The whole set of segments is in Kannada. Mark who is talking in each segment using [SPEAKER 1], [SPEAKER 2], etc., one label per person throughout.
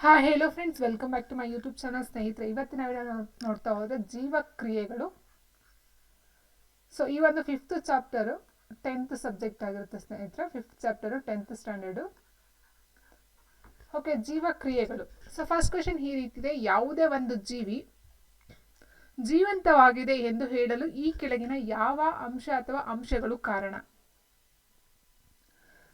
[SPEAKER 1] ಹಾ hello friends welcome back to my YouTube channel ಸ್ನೇಹಿತರೆ. ಇವತ್ತಿನ ವಿಡಿಯೋ ನೋಡ್ತಾ ಹೋದ್ರೆ ಜೀವಕ್ರಿಯೆಗಳು. ಸೊ ಈ ಒಂದು ಫಿಫ್ತ್ ಚಾಪ್ಟರು ಟೆಂತ್ ಸಬ್ಜೆಕ್ಟ್ ಆಗಿರುತ್ತೆ ಸ್ನೇಹಿತರೆ. Fifth chapter tenth standard okay ಜೀವಕ್ರಿಯೆಗಳು. So first question ಈ ರೀತಿದೆ. ಯಾವುದೇ ಒಂದು ಜೀವಿ ಜೀವಂತವಾಗಿದೆ ಎಂದು ಹೇಳಲು ಈ ಕೆಳಗಿನ ಯಾವ ಅಂಶ ಅಥವಾ ಅಂಶಗಳು ಕಾರಣ?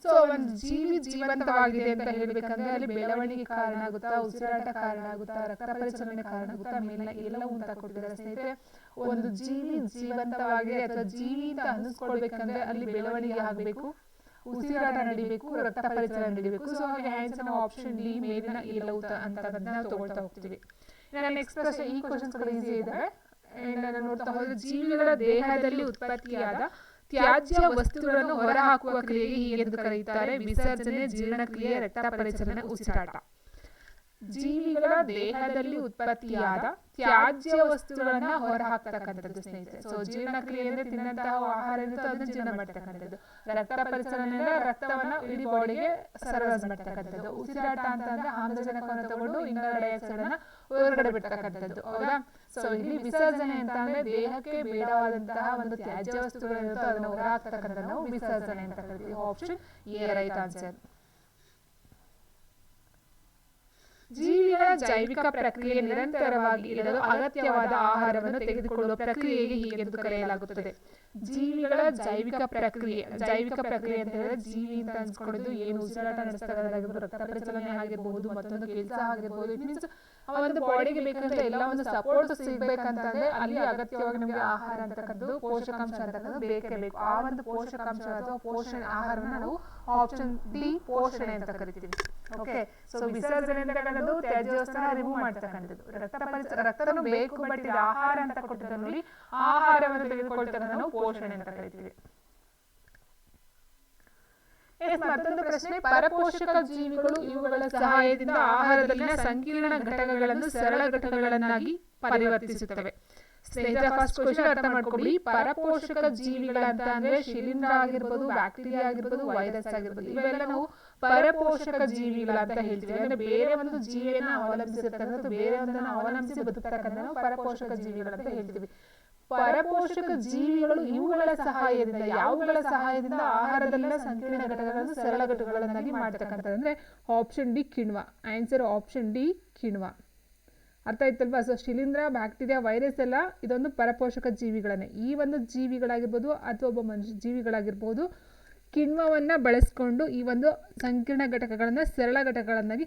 [SPEAKER 1] ಸೊ ಒಂದು ಜೀವಿ ಜೀವಂತವಾಗಿದೆ ಅಂತ ಹೇಳಬೇಕಂದ್ರೆ ಅಲ್ಲಿ ಬೆಳವಣಿಗೆ ಕಾರಣ ಆಗುತ್ತಾ, ಉಸಿರಾಟ ಕಾರಣ ಆಗುತ್ತಾ, ರಕ್ತ ಪರಿಚಲನೆ ಕಾರಣ ಆಗುತ್ತಾ, ಮೇಲಿನ ಎಲ್ಲವೂ ಅಂತ ಕೊಟ್ಟಿದ್ದಾರೆ ಸ್ನೇಹಿತರೆ. ಒಂದು ಜೀವಿ ಜೀವಂತವಾಗಿದೆ ಅಥವಾ ಜೀವಿ ಅಂತ ಅನ್ನಿಸ್ಕೊಳ್ಬೇಕಂದ್ರೆ ಅಲ್ಲಿ ಬೆಳವಣಿಗೆ ಆಗಬೇಕು, ಉಸಿರಾಟ ನಡಿಬೇಕು, ರಕ್ತ ಪರಿಚಲನೆ ನಡಿಬೇಕು. ಸೊ ಹಾಗೆ ಆನ್ಸರ್ ನಾವು ಆಪ್ಷನ್ ಡಿ ಮೇಲಿನ ಎಲ್ಲವೂ ಅಂತ ನಾವು ತಗೊಳ್ತಾ ಹೋಗ್ತೀವಿ. ನೆಕ್ಸ್ಟ್ ಪ್ರಶ್ನೆ, ಈ ಕ್ವಶನ್ಸ್ ಈಸಿ ಇದೆ ನೋಡ್ತಾ ಹೋದ್ರೆ ಜೀವಿಗಳ ದೇಹದಲ್ಲಿ ಉತ್ಪತ್ತಿಯಾದ ತ್ಯಾಜ್ಯ ವಸ್ತುಗಳನ್ನು ಹೊರಹಾಕುವ ಕ್ರಿಯೆಗೆ ಹೀಗೆಂದು ಕರೆಯುತ್ತಾರೆ ವಿಸರ್ಜನೆ, ಜೀರ್ಣಕ್ರಿಯೆ ರಕ್ತ ಪರಿಚಲನೆ ಉಸಿರಾಟ. ಜೀವಿಗಳ ದೇಹದಲ್ಲಿ ಉತ್ಪತ್ತಿಯಾದ ತ್ಯಾಜ್ಯ ವಸ್ತುಗಳನ್ನ ಹೊರಹಾಕ್ತಕ್ಕಂಥದ್ದು ಸ್ನೇಹಿತರೆ. ಸೊ ಜೀರ್ಣಕ್ರಿಯೆ ಅಂದ್ರೆ ತಿನ್ನಂತಹ ಆಹಾರ ಇರುತ್ತೆ ಜೀರ್ಣ ಮಾಡ್ತಕ್ಕಂಥದ್ದು. ರಕ್ತ ಪರಿಚಲನೆ ರಕ್ತವನ್ನ ಇಡೀ ಬಾಡಿಗೆ ಸರಬರಾಜು ಮಾಡ್ತಕ್ಕಂಥದ್ದು. ಉಸಿರಾಟ ಅಂತ ಅಂದ್ರೆ ಆಮ್ಲಜನಕವನ್ನು ತಗೊಂಡು ಇಂಗಾಲ ಡೈಆಕ್ಸೈಡ್ ಅನ್ನ ಹೊರಗಡೆ ಬಿಡ್ತಕ್ಕಂಥದ್ದು. ಹೌದಾ? ಸೊ ಇಲ್ಲಿ ವಿಸರ್ಜನೆ ಅಂತ ಅಂದ್ರೆ ದೇಹಕ್ಕೆ ಬೇಡವಾದಂತಹ ಒಂದು ತ್ಯಾಜ್ಯ ವಸ್ತುಗಳಿರುತ್ತೋ ಅದನ್ನು ಹೊರಹಾಕ್ತಕ್ಕಂಥ ನಾವು ವಿಸರ್ಜನೆ ಅಂತ ಕರಿತೀವಿ. ಆಪ್ಷನ್ ಎ ರೈಟ್ ಆನ್ಸರ್ ಜೀವಿಗಳ ಜೈವಿಕ ಪ್ರಕ್ರಿಯೆ ನಿರಂತರವಾಗಿ ಇರಲು ಅಗತ್ಯವಾದ ಆಹಾರವನ್ನು ತೆಗೆದುಕೊಳ್ಳುವ ಪ್ರಕ್ರಿಯೆಗೆ ಹೀಗೆಂದು ಕರೆಯಲಾಗುತ್ತದೆ. ಜೀವಿಗಳ ಜೈವಿಕ ಪ್ರಕ್ರಿಯೆ ಜೈವಿಕ ಪ್ರಕ್ರಿಯೆ ಅಂತ ಹೇಳಿದ್ರೆ ಜೀವಿ ಅಂತ ಅನ್ಸ್ಕೊಂಡಿದ್ದು ಏನು ಉಸಿರಾಟ ನಡೆಸ್ತಕ್ಕಂಥದ್ದು ರಕ್ತ ಪ್ರಚಲನೆ ಆಗಿರಬಹುದು ಮತ್ತೊಂದು ಕೆಲಸ ಆಗಿರಬಹುದು ಇಟ್ ಮೀನ್ಸ್ ಒಂದು ಬಾಡಿಗೆ ಬೇಕಂತ ಎಲ್ಲ ಒಂದು ಸಪೋರ್ಟ್ ಸಿಗ್ಬೇಕಂತಂದ್ರೆ ಅಲ್ಲಿ ಅಗತ್ಯವಾಗಿ ನಮಗೆ ಆಹಾರ ಅಂತಕ್ಕಂಥದ್ದು, ಪೋಷಕಾಂಶ ಅಂತಕ್ಕಂಥದ್ದು ಬೇಕೇ ಬೇಕು. ಆ ಒಂದು ಪೋಷಕಾಂಶ ಅಥವಾ ಪೋಷಣೆ ಆಹಾರವನ್ನು ನಾವು ಆಪ್ಷನ್ ಡಿ ಪೋಷಣೆ ಅಂತ ಕರಿತೀವಿ. ಓಕೆ ಸೊ ವಿಸರ್ಜನೆ ಅಂತಕ್ಕಂಥದ್ದು ತ್ಯಾಜ್ಯ ರಿಮೂವ್ ಮಾಡ್ತಕ್ಕಂಥದ್ದು. ರಕ್ತ ಪರಿಸರ ರಕ್ತನು ಬೇಕು ಬಟ್ ಇದು ಆಹಾರ ಅಂತ ಕೊಟ್ಟಿದ್ದ ನೋಡಿ, ಆಹಾರವನ್ನು ತೆಗೆದುಕೊಳ್ತಕ್ಕಂಥ ನಾವು ಪೋಷಣೆ ಅಂತ ಕರಿತೀವಿ. ಮತ್ತೊಂದು ಪ್ರಶ್ನೆ, ಪರಪೋಷಕ ಜೀವಿಗಳು ಇವುಗಳ ಸಹಾಯದಿಂದ ಆಹಾರದಲ್ಲಿನ ಸಂಕೀರ್ಣ ಘಟಕಗಳನ್ನು ಸರಳ ಘಟಕಗಳನ್ನಾಗಿ ಪರಿವರ್ತಿಸುತ್ತವೆ. ಸ್ನೇಹಿತರ ಫಸ್ಟ್ ಕ್ವಶನ್ ಅರ್ಥ ಮಾಡ್ಕೊಳ್ಳಿ ಪರಪೋಷಕ ಜೀವಿಗಳಂತ ಅಂದ್ರೆ ಶಿಲೀಂಧ್ರ ಆಗಿರ್ಬೋದು ಬ್ಯಾಕ್ಟೀರಿಯಾ ಆಗಿರ್ಬೋದು ವೈರಸ್ ಆಗಿರ್ಬೋದು ಇವೆಲ್ಲ ನಾವು ಪರಪೋಷಕ ಜೀವಿಗಳ ಅಂತ ಹೇಳ್ತೀವಿ. ಅಂದ್ರೆ ಬೇರೆ ಒಂದು ಜೀವಿಯನ್ನ ಅವಲಂಬಿಸಿರ್ತಕ್ಕಂಥದ್ದು, ಬೇರೆ ಒಂದನ್ನ ಅವಲಂಬಿಸಿ ಬದುಕ್ತಕ್ಕಂಥ ನಾವು ಪರಪೋಷಕ ಜೀವಿಗಳಂತ ಹೇಳ್ತೀವಿ. ಪರಪೋಷಕ ಜೀವಿಗಳು ಇವುಗಳ ಸಹಾಯದಿಂದ, ಯಾವುಗಳ ಸಹಾಯದಿಂದ ಆಹಾರದಲ್ಲಿನ ಸಂಕೀರ್ಣ ಘಟಕಗಳನ್ನು ಸರಳ ಘಟಕಗಳನ್ನಾಗಿ ಮಾಡ್ತಕ್ಕಂಥದ್ದು. ಅಂದ್ರೆ ಆಪ್ಷನ್ ಡಿ ಕಿಣ್ವ. ಆನ್ಸರ್ ಆಪ್ಷನ್ ಡಿ ಕಿಣ್ವ. ಅರ್ಥ ಆಯ್ತಲ್ವಾ? ಸೊ ಶಿಲೀಂಧ್ರ ಬ್ಯಾಕ್ಟೀರಿಯಾ ವೈರಸ್ ಎಲ್ಲ ಇದೊಂದು ಪರಪೋಷಕ ಜೀವಿಗಳನ್ನೇ. ಈ ಒಂದು ಜೀವಿಗಳಾಗಿರ್ಬೋದು ಅಥವಾ ಒಬ್ಬ ಮನುಷ್ಯ ಜೀವಿಗಳಾಗಿರ್ಬೋದು ಕಿಣ್ವವನ್ನು ಬಳಸ್ಕೊಂಡು ಈ ಒಂದು ಸಂಕೀರ್ಣ ಘಟಕಗಳನ್ನು ಸರಳ ಘಟಕಗಳನ್ನಾಗಿ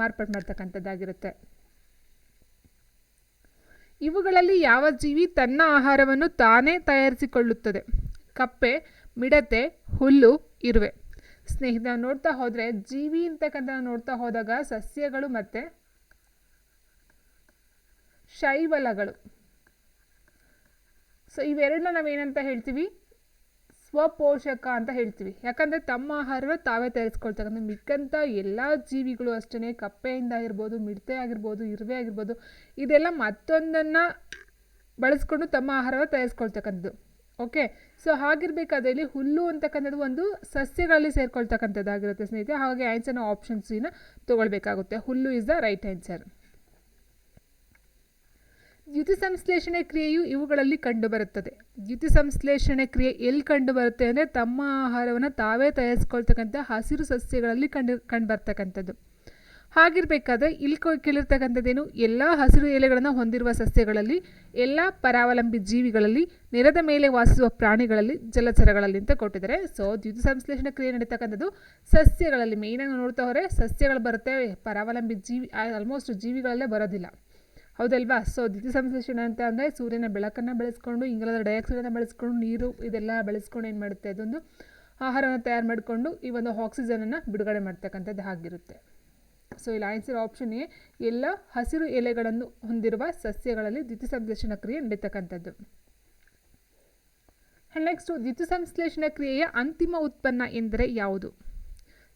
[SPEAKER 1] ಮಾರ್ಪಾಡು ಮಾಡ್ತಕ್ಕಂಥದ್ದಾಗಿರುತ್ತೆ. ಇವುಗಳಲ್ಲಿ ಯಾವ ಜೀವಿ ತನ್ನ ಆಹಾರವನ್ನು ತಾನೇ ತಯಾರಿಸಿಕೊಳ್ಳುತ್ತದೆ? ಕಪ್ಪೆ, ಮಿಡತೆ, ಹುಲ್ಲು, ಇರುವೆ. ಸ್ನೇಹಿತ ನೋಡ್ತಾ ಹೋದರೆ ಜೀವಿ ಅಂತಕ್ಕಂಥ ನೋಡ್ತಾ ಹೋದಾಗ ಸಸ್ಯಗಳು ಮತ್ತು ಶೈವಲಗಳು. ಸೊ ಇವೆರಡನ್ನ ನಾವೇನಂತ ಹೇಳ್ತೀವಿ? ಸ್ವಪೋಷಕ ಅಂತ ಹೇಳ್ತೀವಿ. ಯಾಕಂದರೆ ತಮ್ಮ ಆಹಾರವೇ ತಾವೇ ತಯಾರಿಸ್ಕೊಳ್ತಕ್ಕಂಥ ಮಿಕ್ಕಂಥ ಎಲ್ಲ ಜೀವಿಗಳು ಅಷ್ಟೇ ಕಪ್ಪೆಯಿಂದ ಆಗಿರ್ಬೋದು, ಮಿಡತೆ ಆಗಿರ್ಬೋದು, ಇರುವೆ ಆಗಿರ್ಬೋದು, ಇದೆಲ್ಲ ಮತ್ತೊಂದನ್ನು ಬಳಸ್ಕೊಂಡು ತಮ್ಮ ಆಹಾರವೇ ತಯಾರಿಸ್ಕೊಳ್ತಕ್ಕಂಥದ್ದು. ಓಕೆ ಸೊ ಹಾಗಿರ್ಬೇಕಾದ್ರೆ ಇಲ್ಲಿ ಹುಲ್ಲು ಅಂತಕ್ಕಂಥದ್ದು ಒಂದು ಸಸ್ಯಗಳಲ್ಲಿ ಸೇರ್ಕೊಳ್ತಕ್ಕಂಥದ್ದಾಗಿರುತ್ತೆ ಸ್ನೇಹಿತರೆ. ಹಾಗೆ ಆನ್ಸರ್ನ ಆಪ್ಷನ್ಸಿನ ತೊಗೊಳ್ಬೇಕಾಗುತ್ತೆ. ಹುಲ್ಲು ಇಸ್ ದ ರೈಟ್ ಆನ್ಸರ್ ದ್ಯುತಿ ಸಂಶ್ಲೇಷಣೆ ಕ್ರಿಯೆಯು ಇವುಗಳಲ್ಲಿ ಕಂಡುಬರುತ್ತದೆ. ದ್ಯುತಿ ಸಂಶ್ಲೇಷಣೆ ಕ್ರಿಯೆ ಎಲ್ಲಿ ಕಂಡುಬರುತ್ತೆ ಅಂದರೆ ತಮ್ಮ ಆಹಾರವನ್ನು ತಾವೇ ತಯಾರಿಸ್ಕೊಳ್ತಕ್ಕಂಥ ಹಸಿರು ಸಸ್ಯಗಳಲ್ಲಿ ಕಂಡು, ಕಂಡುಬರ್ತಕ್ಕಂಥದ್ದು. ಹಾಗಿರಬೇಕಾದ್ರೆ ಇಲ್ಲಿ ಕೇಳಿರ್ತಕ್ಕಂಥದ್ದೇನು? ಎಲ್ಲ ಹಸಿರು ಎಲೆಗಳನ್ನು ಹೊಂದಿರುವ ಸಸ್ಯಗಳಲ್ಲಿ, ಎಲ್ಲ ಪರಾವಲಂಬಿ ಜೀವಿಗಳಲ್ಲಿ, ನೆಲದ ಮೇಲೆ ವಾಸಿಸುವ ಪ್ರಾಣಿಗಳಲ್ಲಿ, ಜಲಚರಗಳಲ್ಲಿ ಅಂತ ಕೊಟ್ಟಿದ್ದಾರೆ. ಸೊ ದ್ಯುತಿ ಸಂಶ್ಲೇಷಣೆ ಕ್ರಿಯೆ ನಡೀತಕ್ಕಂಥದ್ದು ಸಸ್ಯಗಳಲ್ಲಿ. ಮೇಯ್ನಾಗಿ ನೋಡ್ತಾ ಹೋದರೆ ಸಸ್ಯಗಳು ಬರುತ್ತೆ, ಪರಾವಲಂಬಿ ಜೀವಿ ಆಲ್ಮೋಸ್ಟ್ ಜೀವಿಗಳಲ್ಲೇ ಬರೋದಿಲ್ಲ. ಹೌದಲ್ವಾ? ಸೊ ದ್ಯುತಿ ಸಂಶ್ಲೇಷಣೆ ಅಂತ ಅಂದರೆ ಸೂರ್ಯನ ಬೆಳಕನ್ನು ಬೆಳೆಸ್ಕೊಂಡು, ಇಂಗಾಲದ ಡೈಆಕ್ಸೈಡನ್ನು ಬೆಳೆಸ್ಕೊಂಡು, ನೀರು ಇದೆಲ್ಲ ಬೆಳೆಸ್ಕೊಂಡು ಏನು ಮಾಡುತ್ತೆ? ಅದೊಂದು ಆಹಾರವನ್ನು ತಯಾರು ಮಾಡಿಕೊಂಡು ಈ ಒಂದು ಆಕ್ಸಿಜನನ್ನು ಬಿಡುಗಡೆ ಮಾಡ್ತಕ್ಕಂಥದ್ದು ಆಗಿರುತ್ತೆ ಸೊ ಇಲ್ಲಿ ಆನ್ಸರ್ ಆಪ್ಷನ್ ಎ, ಎಲ್ಲ ಹಸಿರು ಎಲೆಗಳನ್ನು ಹೊಂದಿರುವ ಸಸ್ಯಗಳಲ್ಲಿ ದ್ಯುತಿ ಸಂಶ್ಲೇಷಣ ಕ್ರಿಯೆ ನಡೀತಕ್ಕಂಥದ್ದು. ನೆಕ್ಸ್ಟು ದ್ಯುತಿ ಸಂಶ್ಲೇಷಣ ಕ್ರಿಯೆಯ ಅಂತಿಮ ಉತ್ಪನ್ನ ಎಂದರೆ ಯಾವುದು?